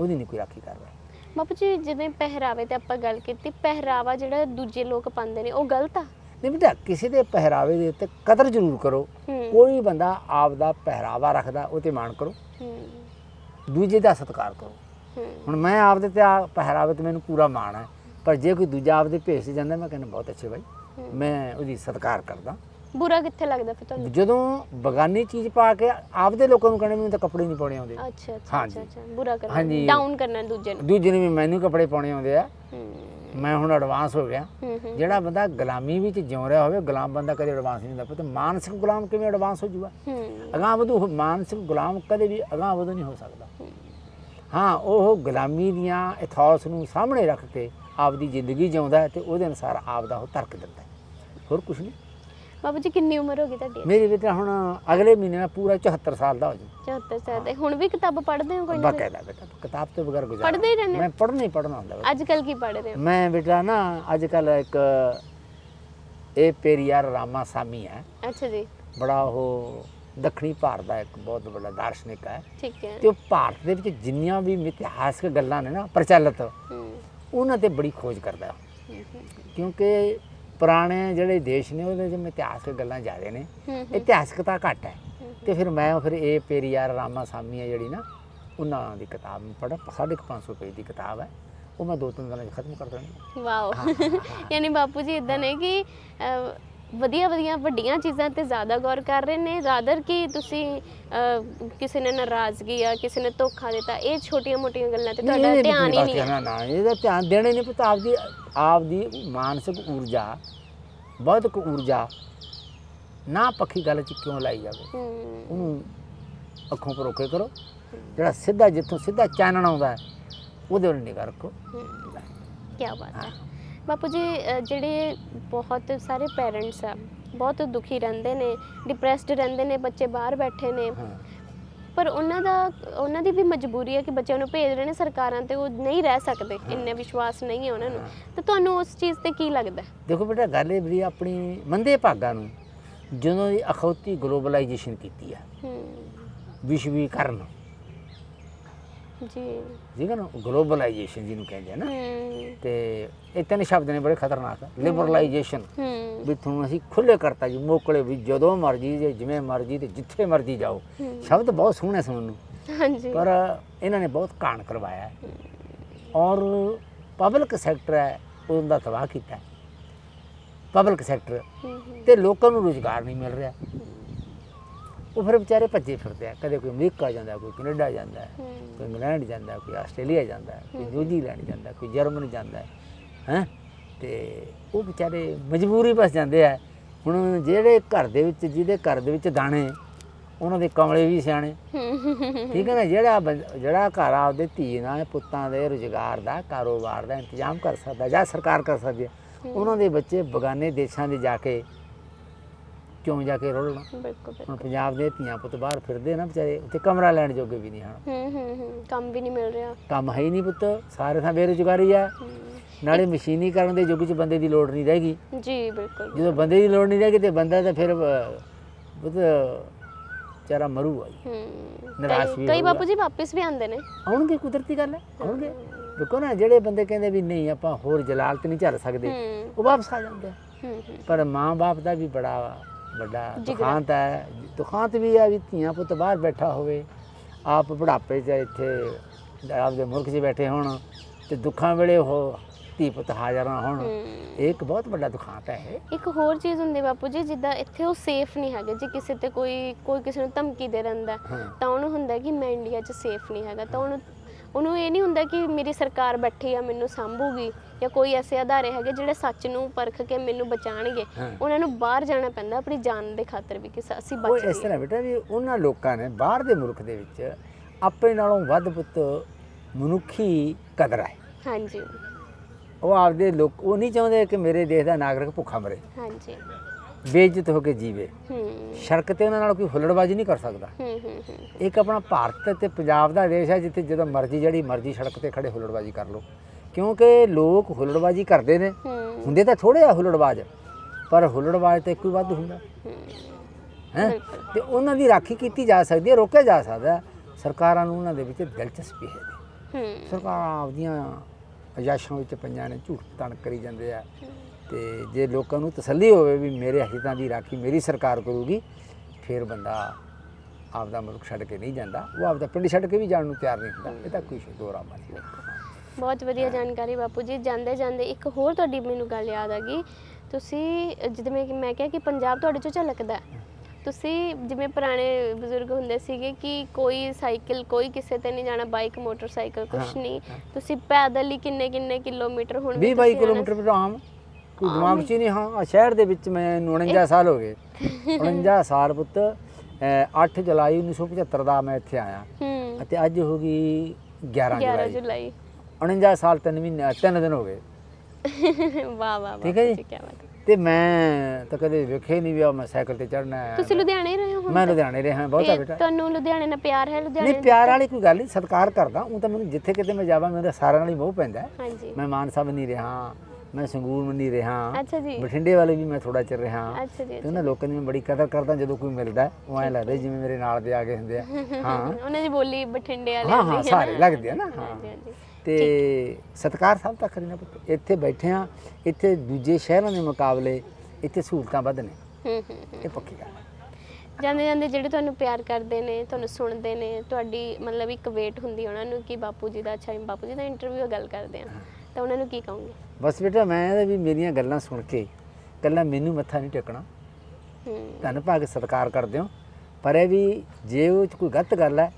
ਉਹਦੀ ਨਹੀਂ ਕੋਈ ਰਾਖੀ ਕਰ ਰਿਹਾ। ਬਾਪੂ ਜੀ ਜਿਵੇਂ ਪਹਿਰਾਵੇ ਤੇ ਆਪਾਂ ਗੱਲ ਕੀਤੀ ਪਹਿਰਾਵਾ ਜਿਹੜਾ ਦੂਜੇ ਲੋਕ ਪਾਉਂਦੇ ਨੇ ਉਹ ਗਲਤ ਆ। ਨਹੀਂ ਬੇਟਾ ਕਿਸੇ ਦੇ ਪਹਿਰਾਵੇ ਦੇ ਉੱਤੇ ਕਦਰ ਜ਼ਰੂਰ ਕਰੋ। ਕੋਈ ਬੰਦਾ ਆਪ ਦਾ ਪਹਿਰਾਵਾ ਰੱਖਦਾ ਉਹ ਤੇ ਮਾਣ ਕਰੋ। ਦੂਜੇ ਦਾ ਸਤਿਕਾਰ ਕਰੋ। ਹੁਣ ਮੈਂ ਆਪਦੇ ਤੇ ਆ ਪਹਿਰਾਵੇ ਤੇ ਮੈਨੂੰ ਪੂਰਾ ਮਾਣ ਹੈ ਪਰ ਜੇ ਕੋਈ ਦੂਜਾ ਆਪਦੇ ਭੇਸ 'ਚ ਜਾਂਦਾ ਮੈਂ ਕਹਿੰਦਾ ਬਹੁਤ ਅੱਛੇ ਬਾਈ। ਹੂੰ। ਮੈਂ ਉਹਦੀ ਸਤਿਕਾਰ ਕਰਦਾ। ਬੁਰਾ ਕਿੱਥੇ ਲੱਗਦਾ ਫਿਰ ਤੁਹਾਨੂੰ? ਜਦੋਂ ਬਗਾਨੀ ਚੀਜ਼ ਪਾ ਕੇ ਆਪਦੇ ਲੋਕਾਂ ਨੂੰ ਕਹਿੰਦੇ ਮੈਨੂੰ ਤਾਂ ਕੱਪੜੇ ਨਹੀਂ ਪਾਉਣੇ ਆਉਂਦੇ। ਅੱਛਾ ਅੱਛਾ ਹਾਂਜੀ। ਅੱਛਾ ਅੱਛਾ ਬੁਰਾ ਕਰਨਾ ਹਾਂਜੀ। ਡਾਊਨ ਕਰਨਾ ਦੂਜੇ ਨੂੰ। ਦੂਜੇ ਨੇ ਵੀ ਮੈਨੂੰ ਕੱਪੜੇ ਪਾਉਣੇ ਆਉਂਦੇ ਆ। ਹੂੰ। ਮੈਂ ਹੁਣ ਐਡਵਾਂਸ ਹੋ ਗਿਆ। ਹੂੰ ਹੂੰ। ਜਿਹੜਾ ਬੰਦਾ ਗੁਲਾਮੀ ਵਿੱਚ ਜਿਉ ਰਿਹਾ ਹੋਵੇ ਗੁਲਾਮ ਬੰਦਾ ਕਦੇ ਐਡਵਾਂਸ ਨਹੀਂ ਹੁੰਦਾ। ਪਰ ਮਾਨਸਿਕ ਗੁਲਾਮ ਕਿਵੇਂ ਐਡਵਾਂਸ ਹੋ ਜੂਗਾ? ਹੂੰ। ਅਗਾਂਹ ਵਧੂ ਮਾਨਸਿਕ ਗੁਲਾਮ ਕਦੇ ਵੀ ਅਗਾਂਹ ਵਧੂ ਨਹੀਂ ਹੋ ਸਕਦਾ। ਹਾਂ। ਉਹ ਗੁਲਾਮੀ ਦੀਆਂ ਇਥੋਸ ਨੂੰ ਸਾਹਮਣੇ ਰੱਖ ਕੇ ਆਪਦੀ ਜ਼ਿੰਦਗੀ ਜਿਉਂਦਾ ਹੈ ਤੇ ਉਹਦੇ ਅਨੁਸਾਰ ਆਪ ਦਾ ਉਹ ਤਰਕ ਦਿੰਦਾ ਹੈ। ਹੋਰ ਕੁਝ ਨਹੀਂ। ਬਾਬੂ ਜੀ ਕਿੰਨੀ ਉਮਰ ਹੋ ਗਈ ਤੁਹਾਡੀ? ਮੇਰੀ ਬੇਟਾ ਹੁਣ ਅਗਲੇ ਮਹੀਨੇ ਮੈਂ ਪੂਰਾ 74 ਸਾਲ ਦਾ ਹੋ ਜੂ 74 ਸਾਲ ਦੇ। ਹੁਣ ਵੀ ਕਿਤਾਬ ਪੜ੍ਹਦੇ ਹੋ ਕੋਈ ਨਾ? ਬਕਾਇਦਾ ਬੇਟਾ ਕਿਤਾਬ ਤੋਂ ਬਗੈਰ ਗੁਜ਼ਾਰਾ ਪੜ੍ਹਦੇ ਹੀ ਰਹਿੰਦੇ? ਮੈਂ ਪੜ੍ਹਨਾ ਹੀ ਪੜ੍ਹਨਾ ਹੁੰਦਾ ਬੇਟਾ। ਅੱਜ ਕੱਲ ਕੀ ਪੜ੍ਹ ਰਹੇ ਹੋ? ਮੈਂ ਬੇਟਾ ਨਾ ਅੱਜ ਕੱਲ ਇੱਕ ਇਹ ਪੇਰੀਆਰ ਰਾਮਾ ਸਾਮੀ ਹੈ। ਅੱਛਾ ਜੀ। ਬੜਾ ਉਹ ਦੱਖਣੀ ਭਾਰਤ ਦਾ ਇੱਕ ਬਹੁਤ ਵੱਡਾ ਦਾਰਸ਼ਨਿਕ ਹੈ। ਠੀਕ ਹੈ। ਤੇ ਉਹ ਭਾਰਤ ਦੇ ਵਿੱਚ ਜਿੰਨੀਆਂ ਵੀ ਇਤਿਹਾਸਕ ਗੱਲਾਂ ਨੇ ਨਾ ਪ੍ਰਚਲਿਤ ਹੂੰ। ਉਹਨਾਂ ਤੇ ਬੜੀ ਖੋਜ ਕਰਦਾ। ਹੈ। ਹੂੰ, ਹੂੰ, ਕਿਉਂਕਿ ਪੁਰਾਣੇ ਜਿਹੜੇ ਦੇਸ਼ ਨੇ ਉਹਦੇ ਵਿੱਚ ਇਤਿਹਾਸਕ ਗੱਲਾਂ ਜ਼ਿਆਦੇ ਨੇ। ਇਤਿਹਾਸਕਤਾ ਘੱਟ ਹੈ। ਤੇ ਫਿਰ ਮੈਂ ਫਿਰ ਇਹ ਪੇਰੀਆਰ ਰਾਮਾ ਸਾਮੀ ਹੈ ਜਿਹੜੀ ਨਾ ਉਹਨਾਂ ਦੀ ਕਿਤਾਬ ਮੈਂ ਪੜ੍ਹਾ ਸਾਢੇ ਕੁ ਪੰਜ ਸੌ ਪੇਜ ਦੀ ਕਿਤਾਬ ਹੈ। ਉਹ ਮੈਂ ਦੋ ਤਿੰਨ ਦਿਨਾਂ 'ਚ ਖਤਮ ਕਰ ਦੇਣੀ ਵਾਓ। ਯਾਨੀ ਬਾਪੂ ਜੀ ਇਦਾਂ ਨੇ ਕਿ ਵਧੀਆ ਵਧੀਆ ਵੱਡੀਆਂ ਚੀਜ਼ਾਂ ਤੇ ਜ਼ਿਆਦਾ ਗੌਰ ਕਰ ਰਹੇ ਨੇ। ਰਾਦਰ ਕਿ ਤੁਸੀਂ ਕਿਸੇ ਨੇ ਨਾਰਾਜ਼ਗੀ ਆ ਕਿਸੇ ਨੇ ਧੋਖਾ ਦਿੱਤਾ ਇਹ ਛੋਟੀਆਂ ਮੋਟੀਆਂ ਗੱਲਾਂ ਤੇ ਤੁਹਾਡਾ ਧਿਆਨ ਹੀ ਵਿੱਚ ਨਹੀਂ ਨਾ ਨਾ ਇਹਦਾ ਧਿਆਨ ਦੇਣਾ ਨਹੀਂ ਪਤਾ ਆਪਦੀ ਆਪਦੀ ਮਾਨਸਿਕ ਊਰਜਾ ਬੌਧਿਕ ਊਰਜਾ ਨਾ ਪੱਖੀ ਗੱਲ 'ਚ ਕਿਉਂ ਲਾਈ ਜਾਵੇ? ਉਹਨੂੰ ਅੱਖੋਂ ਪਰੋਕੇ ਕਰੋ। ਜਿਹੜਾ ਸਿੱਧਾ ਜਿੱਥੋਂ ਸਿੱਧਾ ਚਾਨਣ ਆਉਂਦਾ ਹੈ ਉਹਦੇ ਵੱਲ ਨਿਗਾਹ ਰੱਖੋ। ਕੀ ਬਾਤ ਹੈ। ਬਾਪੂ ਜੀ ਜਿਹੜੇ ਬਹੁਤ ਸਾਰੇ ਪੈਰੈਂਟਸ ਆ ਬਹੁਤ ਦੁਖੀ ਰਹਿੰਦੇ ਨੇ ਡਿਪਰੈਸਡ ਰਹਿੰਦੇ ਨੇ ਬੱਚੇ ਬਾਹਰ ਬੈਠੇ ਨੇ। ਪਰ ਉਹਨਾਂ ਦਾ ਉਹਨਾਂ ਦੀ ਵੀ ਮਜਬੂਰੀ ਹੈ ਕਿ ਬੱਚਿਆਂ ਨੂੰ ਭੇਜ ਰਹੇ ਨੇ ਸਰਕਾਰਾਂ ਤੇ ਉਹ ਨਹੀਂ ਰਹਿ ਸਕਦੇ। ਇੰਨੇ ਵਿਸ਼ਵਾਸ ਨਹੀਂ ਹੈ ਉਹਨਾਂ ਨੂੰ। ਤਾਂ ਤੁਹਾਨੂੰ ਉਸ ਚੀਜ਼ ਤੇ ਕੀ ਲੱਗਦਾ ਹੈ? ਦੇਖੋ ਬੇਟਾ ਗੱਲ ਇਹ ਬੜੀ ਆਪਣੀ ਮੰਦੇ ਭਾਗਾਂ ਨੂੰ ਜਦੋਂ ਦੀ ਅਖੌਤੀ ਗਲੋਬਲਾਈਜੇਸ਼ਨ ਕੀਤੀ ਹੈ ਹੂੰ। ਵਿਸ਼ਵੀਕਰਨ ਜੀ। ਠੀਕ ਹੈ ਨਾ ਗਲੋਬਲਾਈਜੇਸ਼ਨ ਜਿਹਨੂੰ ਕਹਿੰਦੇ ਆ ਨਾ। ਹੂੰ। ਤੇ ਇਹ ਤਿੰਨ ਸ਼ਬਦ ਨੇ ਬੜੇ ਖਤਰਨਾਕ। ਲਿਬਰਲਾਈਜੇਸ਼ਨ। ਹੂੰ। ਵੀ ਤੁਹਾਨੂੰ ਅਸੀਂ ਖੁੱਲੇ ਕਰਤਾ ਜੀ ਮੋਕਲੇ ਵੀ ਜਦੋਂ ਮਰਜ਼ੀ ਜੇ ਜਿਵੇਂ ਮਰਜ਼ੀ ਤੇ ਜਿੱਥੇ ਮਰਜ਼ੀ ਜਾਓ। ਸ਼ਬਦ ਬਹੁਤ ਸੋਹਣੇ ਸੁਣਨ ਨੂੰ ਹਾਂਜੀ। ਪਰ ਇਹਨਾਂ ਨੇ ਬਹੁਤ ਕਾਣ ਕਰਵਾਇਆ ਔਰ ਪਬਲਿਕ ਸੈਕਟਰ ਹੈ ਉਹਦਾ ਤਬਾਹ ਕੀਤਾ ਪਬਲਿਕ ਸੈਕਟਰ। ਤੇ ਲੋਕਾਂ ਨੂੰ ਰੁਜ਼ਗਾਰ ਨਹੀਂ ਮਿਲ ਰਿਹਾ। ਉਹ ਫਿਰ ਵਿਚਾਰੇ ਭੱਜੇ ਫਿਰਦੇ ਆ। ਕਦੇ ਕੋਈ ਅਮਰੀਕਾ ਜਾਂਦਾ ਕੋਈ ਕੈਨੇਡਾ ਜਾਂਦਾ ਕੋਈ ਇੰਗਲੈਂਡ ਜਾਂਦਾ ਕੋਈ ਆਸਟ੍ਰੇਲੀਆ ਜਾਂਦਾ ਕੋਈ ਨਿਊਜ਼ੀਲੈਂਡ ਜਾਂਦਾ ਕੋਈ ਜਰਮਨੀ ਜਾਂਦਾ ਹੈ। ਤੇ ਉਹ ਵਿਚਾਰੇ ਮਜਬੂਰੀ ਬਸ ਜਾਂਦੇ ਆ। ਹੁਣ ਜਿਹੜੇ ਘਰ ਦੇ ਵਿੱਚ ਜਿਹਦੇ ਘਰ ਦੇ ਵਿੱਚ ਦਾਣੇ ਉਹਨਾਂ ਦੇ ਕਮਲੇ ਵੀ ਸਿਆਣੇ। ਠੀਕ ਹੈ ਨਾ? ਜਿਹੜਾ ਜਿਹੜਾ ਘਰ ਆਪਦੇ ਧੀ ਨਾਲ ਪੁੱਤਾਂ ਦੇ ਰੁਜ਼ਗਾਰ ਦਾ ਕਾਰੋਬਾਰ ਦਾ ਇੰਤਜ਼ਾਮ ਕਰ ਸਕਦਾ ਜਾਂ ਸਰਕਾਰ ਕਰ ਸਕਦੀ ਹੈ ਉਹਨਾਂ ਦੇ ਬੱਚੇ ਬਗਾਨੇ ਦੇਸ਼ਾਂ ਦੇ ਜਾ ਕੇ ਕਿਉਂ ਜਾ ਕੇ ਰੋਲਣਾ? ਬਿਲਕੁਲ ਬਿਲਕੁਲ। ਹੁਣ ਪੰਜਾਬ ਦੇ ਧੀਆਂ ਪੁੱਤ ਬਾਹਰ ਫਿਰਦੇ ਨਾ ਵਿਚਾਰੇ ਉੱਥੇ ਕਮਰਾ ਲੈਣ ਜੋਗੇ ਵੀ ਨਹੀਂ ਹਨ। ਹੂੰ ਹੂੰ ਹੂੰ ਕੰਮ ਵੀ ਨਹੀਂ ਮਿਲ ਰਿਹਾ। ਕੰਮ ਹੈ ਹੀ ਨਹੀਂ ਪੁੱਤ ਸਾਰੇ ਥਾਂ ਬੇਰੁਜ਼ਗਾਰੀ ਆ। ਹੂੰ, ਨਾਲੇ ਮਸ਼ੀਨੀਕਰਨ ਦੇ ਯੁੱਗ 'ਚ ਬੰਦੇ ਦੀ ਲੋੜ ਨਹੀਂ ਰਹੇਗੀ ਜੀ ਬਿਲਕੁਲ। ਜਦੋਂ ਬੰਦੇ ਦੀ ਲੋੜ ਨਹੀਂ ਰਹੇਗੀ ਤੇ ਬੰਦਾ ਤਾਂ ਫਿਰ ਅਹ, ਪੁੱਤ ਵਿਚਾਰਾ ਮਰੂਗਾ ਜੀ ਹੂੰ। ਨਿਰਾਸ਼ ਵੀ ਕਈ। ਬਾਪੂ ਜੀ ਵਾਪਸ ਵੀ ਆਉਂਦੇ ਨੇ। ਆਉਣਗੇ ਕੁਦਰਤੀ ਗੱਲ ਹੈ। ਆਉਣਗੇ। ਦੇਖੋ ਨਾ ਜਿਹੜੇ ਬੰਦੇ ਕਹਿੰਦੇ ਵੀ ਨਹੀਂ ਆਪਾਂ ਹੋਰ ਜਲਾਲਤ ਨਹੀਂ ਝੱਲ ਸਕਦੇ ਹੂੰ। ਉਹ ਵਾਪਸ ਆ ਜਾਂਦੇ ਆ। ਹੂੰ ਹੂੰ। ਪਰ ਮਾਂ-ਬਾਪ ਦਾ ਵੀ ਬੜਾ ਵੱਡਾ। ਦੁਖਾਂਤ ਹੈ। ਦੁਖਾਂਤ ਵੀ ਹੈ ਵੀ ਧੀਆਂ ਪੁੱਤ ਬਾਹਰ ਬੈਠਾ ਹੋਵੇ ਆਪ ਬੁਢਾਪੇ 'ਚ ਇੱਥੇ ਆਪਦੇ ਮੁਲਕ 'ਚ ਬੈਠੇ ਹੋਣ ਤੇ ਦੁੱਖਾਂ ਵੇਲੇ ਉਹ ਧੀ ਪੁੱਤ ਹਾਜ਼ਰ ਨਾ ਹੋਣ। ਇਹ ਇੱਕ ਬਹੁਤ ਵੱਡਾ ਦੁਖਾਂਤ ਹੈ ਇੱਕ ਹੋਰ ਚੀਜ਼ ਹੁੰਦੀ ਬਾਪੂ ਜੀ ਜਿੱਦਾਂ ਇੱਥੇ ਉਹ ਸੇਫ ਨਹੀਂ ਹੈਗੇ। ਜੇ ਕਿਸੇ ਤੇ ਕੋਈ ਕੋਈ ਕਿਸੇ ਨੂੰ ਧਮਕੀ ਦੇ ਰਹਿੰਦਾ ਤਾਂ ਉਹਨੂੰ ਹੁੰਦਾ ਕਿ ਮੈਂ ਇੰਡੀਆ 'ਚ ਸੇਫ ਨਹੀਂ ਹੈਗਾ। ਤਾਂ ਉਹਨੂੰ ਉਹਨੂੰ ਇਹ ਨਹੀਂ ਹੁੰਦਾ ਕਿ ਮੇਰੀ ਸਰਕਾਰ ਬੈਠੀ ਆ ਮੈਨੂੰ ਸੰਭੂਗੀ ਜਾਂ ਕੋਈ ਐਸੇ ਅਦਾਰੇ ਹੈਗੇ ਜਿਹੜੇ ਸੱਚ ਨੂੰ ਪਰਖ ਕੇ ਮੈਨੂੰ ਬਚਾਣਗੇ। ਉਹਨਾਂ ਨੂੰ ਬਾਹਰ ਜਾਣਾ ਪੈਂਦਾ ਆਪਣੀ ਜਾਨ ਦੇ ਖਾਤਰ ਵੀ ਕਿ ਅਸੀਂ ਉਹ ਬਚ ਇਸ ਜਾਈਏ ਤਰ੍ਹਾਂ ਬੇਟਾ ਵੀ ਉਹਨਾਂ ਲੋਕਾਂ ਨੇ ਬਾਹਰ ਦੇ ਮੁਲਕ ਦੇ ਵਿੱਚ ਆਪਣੇ ਨਾਲੋਂ ਵੱਧ ਪੁੱਤ ਮਨੁੱਖੀ ਕਦਰ ਹੈ। ਹਾਂਜੀ। ਉਹ ਆਪਦੇ ਲੋਕ ਉਹ ਨਹੀਂ ਚਾਹੁੰਦੇ ਕਿ ਮੇਰੇ ਦੇਸ਼ ਦਾ ਨਾਗਰਿਕ ਭੁੱਖਾ ਮਰੇ। ਹਾਂਜੀ। ਬੇਇੱਜ਼ਤ ਹੋ ਕੇ ਜੀਵੇ। ਹੂੰ। ਸੜਕ ਤੇ ਉਹਨਾਂ ਨਾਲ ਕੋਈ ਹੁੱਲੜਬਾਜ਼ੀ ਨਹੀਂ ਕਰ ਸਕਦਾ। ਹੂੰ ਹੂੰ ਹੂੰ। ਇੱਕ ਆਪਣਾ ਭਾਰਤ ਤੇ ਪੰਜਾਬ ਦਾ ਦੇਸ਼ ਹੈ ਜਿੱਥੇ ਜਦੋਂ ਮਰਜ਼ੀ ਜਿਹੜੀ ਮਰਜ਼ੀ ਸੜਕ ਤੇ ਖੜੇ ਹੁੱਲੜਬਾਜ਼ੀ ਕਰ ਲਓ। ਕਿਉਂਕਿ ਲੋਕ ਹੁੱਲੜਬਾਜ਼ੀ ਕਰਦੇ ਨੇ। ਹੂੰ। ਹੁੰਦੇ ਤਾਂ ਥੋੜੇ ਆ ਹੁੱਲੜਬਾਜ਼ ਪਰ ਹੁੱਲੜਬਾਜ਼ ਤੇ ਕੋਈ ਵੱਧ ਹੁੰਦਾ। ਹੂੰ। ਤੇ ਉਹਨਾਂ ਦੀ ਰਾਖੀ ਕੀਤੀ ਜਾ ਸਕਦੀ ਹੈ ਰੋਕਿਆ ਜਾ ਸਕਦਾ ਹੈ। ਸਰਕਾਰਾਂ ਨੂੰ ਉਹਨਾਂ ਦੇ ਵਿੱਚ ਦਿਲਚਸਪੀ ਹੈ। ਹੂੰ। ਸਰਕਾਰਾਂ ਆਪਦੀਆਂ ਅਜਾਸ਼ਾਂ ਵਿੱਚ ਪੰਜਾਂ ਨੇ ਝੂਠ ਤਣ ਕਰੀ ਜਾਂਦੇ ਆ। ਤੇ ਜੇ ਲੋਕਾਂ ਨੂੰ ਤਸੱਲੀ ਹੋਵੇ ਵੀ ਮੇਰੇ ਹਿੱਤਾਂ ਦੀ ਰਾਖੀ ਮੇਰੀ ਸਰਕਾਰ ਕਰੂਗੀ ਫਿਰ ਬੰਦਾ ਆਪਦਾ ਮੁਲਕ ਛੱਡ ਕੇ ਨਹੀਂ ਜਾਂਦਾ। ਉਹ ਆਪਦਾ ਪਿੰਡ ਛੱਡ ਕੇ ਵੀ ਜਾਣ ਨੂੰ ਤਿਆਰ ਨਹੀਂ ਹੁੰਦਾ। ਇਹ ਤਾਂ ਕੋਈ ਦੋਰਾ ਨਹੀਂ। ਬਹੁਤ ਵਧੀਆ ਜਾਣਕਾਰੀ ਬਾਪੂ ਜੀ। ਜਾਂਦੇ ਜਾਂਦੇ ਇੱਕ ਹੋਰ ਤੁਹਾਡੀ ਮੈਨੂੰ ਗੱਲ ਯਾਦ ਆ ਗਈ। ਤੁਸੀਂ ਜਿਵੇਂ ਕਿ ਮੈਂ ਕਿਹਾ ਕਿ ਪੰਜਾਬ ਤੁਹਾਡੇ ਚੋਂ ਝਲਕਦਾ। ਤੁਸੀਂ ਜਿਵੇਂ ਪੁਰਾਣੇ ਬਜ਼ੁਰਗ ਹੁੰਦੇ ਸੀਗੇ ਕਿ ਕੋਈ ਸਾਈਕਲ ਕੋਈ ਕਿਸੇ ਤੇ ਨਹੀਂ ਜਾਣਾ ਬਾਈਕ ਮੋਟਰਸਾਈਕਲ ਕੁਝ ਹਾਂ, ਨਹੀਂ। ਤੁਸੀਂ ਪੈਦਲ ਹੀ ਕਿੰਨੇ ਕਿੰਨੇ ਕਿਲੋਮੀਟਰ ਹੁਣ ਵੀ 20 22 ਤੁਸੀਂ ਆਉਣਾ- ਕਿਲੋਮੀਟਰ ਆਮ। ਕੋਈ ਦਿਮਾਗ 'ਚ ਹੀ ਨਹੀਂ ਹਾਂ ਸ਼ਹਿਰ ਦੇ ਵਿੱਚ ਮੈਂ 49 ਸਾਲ ਹੋ ਗਏ। 49 ਸਾਲ ਪੁੱਤ 8 ਜੁਲਾਈ 1975 ਦਾ ਮੈਂ ਇੱਥੇ ਆਇਆ। ਅਤੇ ਅੱਜ ਹੋ ਗਈ 11 11 ਜੁਲਾਈ। ਜੁਲਾਈ। 49 ਸਾਲ ਤਿੰਨ ਮਹੀਨੇ ਤਿੰਨ ਦਿਨ ਹੋ ਗਏ। ਵਾਹ ਵਾਹ ਠੀਕ ਹੈ ਜੀ। ਤੇ ਮੈਂ ਤਾਂ ਕਦੇ ਵੇਖਿਆ ਹੀ ਨਹੀਂ ਵੀ ਮੈਂ ਸਾਈਕਲ ਤੇ ਚੜਨਾ ਹੈ। ਤੁਸੀਂ ਲੁਧਿਆਣੇ ਹੀ ਰਹੇ ਹੋ ਮੈਂ? ਲੁਧਿਆਣੇ ਰਿਹਾ ਬਹੁਤਾ ਬੇਟਾ। ਤੁਹਾਨੂੰ ਲੁਧਿਆਣੇ ਨਾਲ ਪਿਆਰ ਹੈ ਲੁਧਿਆਣੇ ਨਹੀਂ ਪਿਆਰ ਵਾਲੀ ਕੋਈ ਗੱਲ ਨਹੀਂ ਸਤਿਕਾਰ ਕਰਦਾ। ਉਹ ਤਾਂ ਮੈਨੂੰ ਜਿੱਥੇ ਕਿਤੇ ਮੈਂ ਜਾਵਾਂ ਮੇਰਾ ਸਾਰਿਆਂ ਨਾਲ ਹੀ ਮੋਹ ਪੈਂਦਾ। ਹਾਂਜੀ। ਮੈਂ ਮਾਨਸਾ ਵੀ ਨਹੀਂ ਰਿਹਾ। ਮੈਂ ਵੀ ਨਹੀਂ ਰਿਹਾ ਅੱਛਾ ਜੀ। ਬਠਿੰਡੇ ਵਾਲੇ ਵੀ ਮੈਂ ਥੋੜਾ ਚਿਰ ਰਿਹਾ ਅੱਛਾ ਜੀ ਤੇ ਉਹਨਾਂ ਲੋਕਾਂ ਦੀ ਮੈਂ ਬੜੀ ਕਦਰ ਕਰਦਾ ਜਦੋਂ ਕੋਈ ਮਿਲਦਾ ਉਹ ਐਂ ਲੱਗਦਾ ਜਿਵੇਂ ਮੇਰੇ ਨਾਲ ਦੇ ਆ ਗਏ ਹੁੰਦੇ ਆ। ਹਾਂ। ਉਹਨਾਂ ਦੀ ਬੋਲੀ ਬਠਿੰਡੇ ਵਾਲੀ ਹਾਂ ਹਾਂ। ਸਾਰੇ ਲੱਗਦੇ ਆ ਨਾ ਹਾਂ। ਤੇ ਸਤਿਕਾਰ ਸਭ ਤੱਕ ਕਰੀਨਾ ਪੁੱਤ। ਇੱਥੇ ਬੈਠੇ ਆ ਇੱਥੇ ਦੂਜੇ ਸ਼ਹਿਰਾਂ ਦੇ ਮੁਕਾਬਲੇ ਇੱਥੇ ਸਹੂਲਤਾਂ ਵੱਧ ਨੇ ਹੂੰ ਹੂੰ। ਇਹ ਪੱਕੀ ਗੱਲ ਜਾਂਦੇ ਜਾਂਦੇ ਜਿਹੜੇ ਤੁਹਾਨੂੰ ਪਿਆਰ ਕਰਦੇ ਨੇ ਤੁਹਾਨੂੰ ਸੁਣਦੇ ਨੇ ਤੁਹਾਡੀ ਮਤਲਬ ਇੱਕ ਵੇਟ ਹੁੰਦੀ ਉਹਨਾਂ ਨੂੰ ਕਿ ਬਾਪੂ ਜੀ ਦਾ ਅੱਛਾ ਬਾਪੂ ਜੀ ਦਾ ਇੰਟਰਵਿਊ ਗੱਲ ਕਰਦੇ ਆ। ਤਾਂ ਉਹਨਾਂ ਨੂੰ ਕੀ ਕਹੋਗੇ? ਬਸ ਬੇਟਾ ਮੈਂ ਤਾਂ ਵੀ ਮੇਰੀਆਂ ਗੱਲਾਂ ਸੁਣ ਕੇ ਕੱਲਾ ਮੈਨੂੰ ਮੱਥਾ ਨਹੀਂ ਟੇਕਣਾ। ਹੂੰ। ਧੰਨ ਭਾਗ ਸਤਿਕਾਰ ਕਰਦੇ ਹੋ। ਪਰ ਇਹ ਵੀ ਜੇ ਉਹ 'ਚ ਕੋਈ ਗਲਤ ਗੱਲ ਹੈ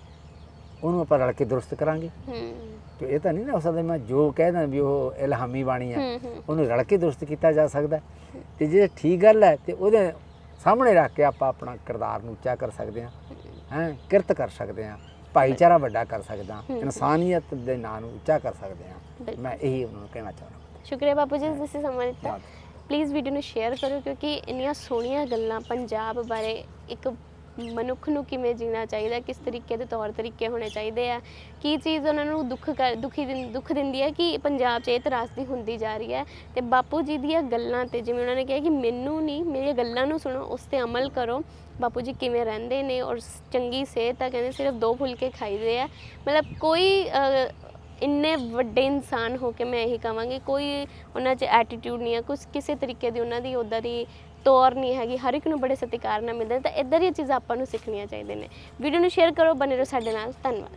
ਉਹਨੂੰ ਆਪਾਂ ਰਲ ਕੇ ਦਰੁਸਤ ਕਰਾਂਗੇ। ਹੂੰ। ਤੇ ਇਹ ਤਾਂ ਨਹੀਂ ਨਾ ਹੋ ਸਕਦਾ ਮੈਂ ਜੋ ਕਹਿਦਾ ਵੀ ਉਹ ਇਲਹਾਮੀ ਬਾਣੀ ਹੈ। ਉਹਨੂੰ ਰਲ ਕੇ ਦਰੁਸਤ ਕੀਤਾ ਜਾ ਸਕਦਾ। ਤੇ ਜੇ ਠੀਕ ਗੱਲ ਹੈ ਤੇ ਉਹਦੇ ਸਾਹਮਣੇ ਰੱਖ ਕੇ ਆਪਾਂ ਆਪਣਾ ਕਿਰਦਾਰ ਨੂੰ ਉੱਚਾ ਕਰ ਸਕਦੇ ਹਾਂ ਹੈ ਕਿਰਤ ਕਰ ਸਕਦੇ ਹਾਂ। ਭਾਈਚਾਰਾ ਵੱਡਾ ਕਰ ਸਕਦੇ ਇਨਸਾਨੀਅਤ ਦੇ ਨਾਂ ਨੂੰ ਉੱਚਾ ਕਰ ਸਕਦੇ ਹਾਂ। ਮੈਂ ਇਹੀ ਉਹਨਾਂ ਨੂੰ ਕਹਿਣਾ ਚਾਹੁੰਦਾ। ਸ਼ੁਕਰੀਆ ਬਾਪੂ ਜੀ ਤੁਸੀਂ ਸਮਾਂ ਦਿੱਤਾ। ਪਲੀਜ਼ ਵੀਡੀਓ ਨੂੰ ਸ਼ੇਅਰ ਕਰੋ ਕਿਉਂਕਿ ਇੰਨੀਆਂ ਸੋਹਣੀਆਂ ਗੱਲਾਂ ਪੰਜਾਬ ਬਾਰੇ ਇੱਕ ਮਨੁੱਖ ਨੂੰ ਕਿਵੇਂ ਜੀਣਾ ਚਾਹੀਦਾ ਕਿਸ ਤਰੀਕੇ ਦੇ ਤੌਰ ਤਰੀਕੇ ਹੋਣੇ ਚਾਹੀਦੇ ਆ ਕੀ ਚੀਜ਼ ਉਹਨਾਂ ਨੂੰ ਦੁੱਖ ਕਰ ਦੁਖੀ ਦਿੰ- ਦੁੱਖ ਦਿੰਦੀ ਹੈ ਕਿ ਪੰਜਾਬ 'ਚ ਇਹ ਤਰਾਸਦੀ ਹੁੰਦੀ ਜਾ ਰਹੀ ਹੈ। ਤੇ ਬਾਪੂ ਜੀ ਦੀਆਂ ਗੱਲਾਂ ਤੇ ਜਿਵੇਂ ਉਹਨਾਂ ਨੇ ਕਿਹਾ ਕਿ ਮੈਨੂੰ ਨਹੀਂ ਮੇਰੀਆਂ ਗੱਲਾਂ ਨੂੰ ਸੁਣੋ ਉਸ ਤੇ ਅਮਲ ਕਰੋ। ਬਾਪੂ ਜੀ ਕਿਵੇਂ ਰਹਿੰਦੇ ਨੇ ਔਰ ਸ- ਚੰਗੀ ਸਿਹਤ ਆ ਕਹਿੰਦੇ ਸਿਰਫ ਦੋ ਫੁਲਕੇ ਖਾਈਦੇ ਆ। ਮਤਲਬ ਕੋਈ ਅ, ਇੰਨੇ ਵੱਡੇ ਇਨਸਾਨ ਹੋ ਕੇ ਮੈਂ ਇਹੀ ਕਹਾਂਗੀ ਕੋਈ ਉਹਨਾਂ 'ਚ ਐਟੀਟਿਊਡ ਨਹੀਂ ਹੈ ਕੁਛ ਕਿਸੇ ਤਰੀਕੇ ਦੀ ਉਹਨਾਂ ਦੀ ਉੱਦਾਂ ਦੀ ਤੌਰ ਨਹੀਂ ਹੈਗੀ, ਹਰ ਇੱਕ ਨੂੰ ਬੜੇ ਸਤਿਕਾਰ ਨਾਲ ਮਿਲਦੇ ਨੇ, ਤਾਂ ਇਦਾਂ ਦੀਆਂ ਚੀਜ਼ਾਂ ਆਪਾਂ ਨੂੰ ਸਿੱਖਣੀਆਂ ਚਾਹੀਦੀਆਂ ਨੇ। ਵੀਡੀਓ ਨੂੰ ਸ਼ੇਅਰ ਕਰੋ ਬਨੇ ਰਹੋ ਸਾਡੇ ਨਾਲ। ਧੰਨਵਾਦ।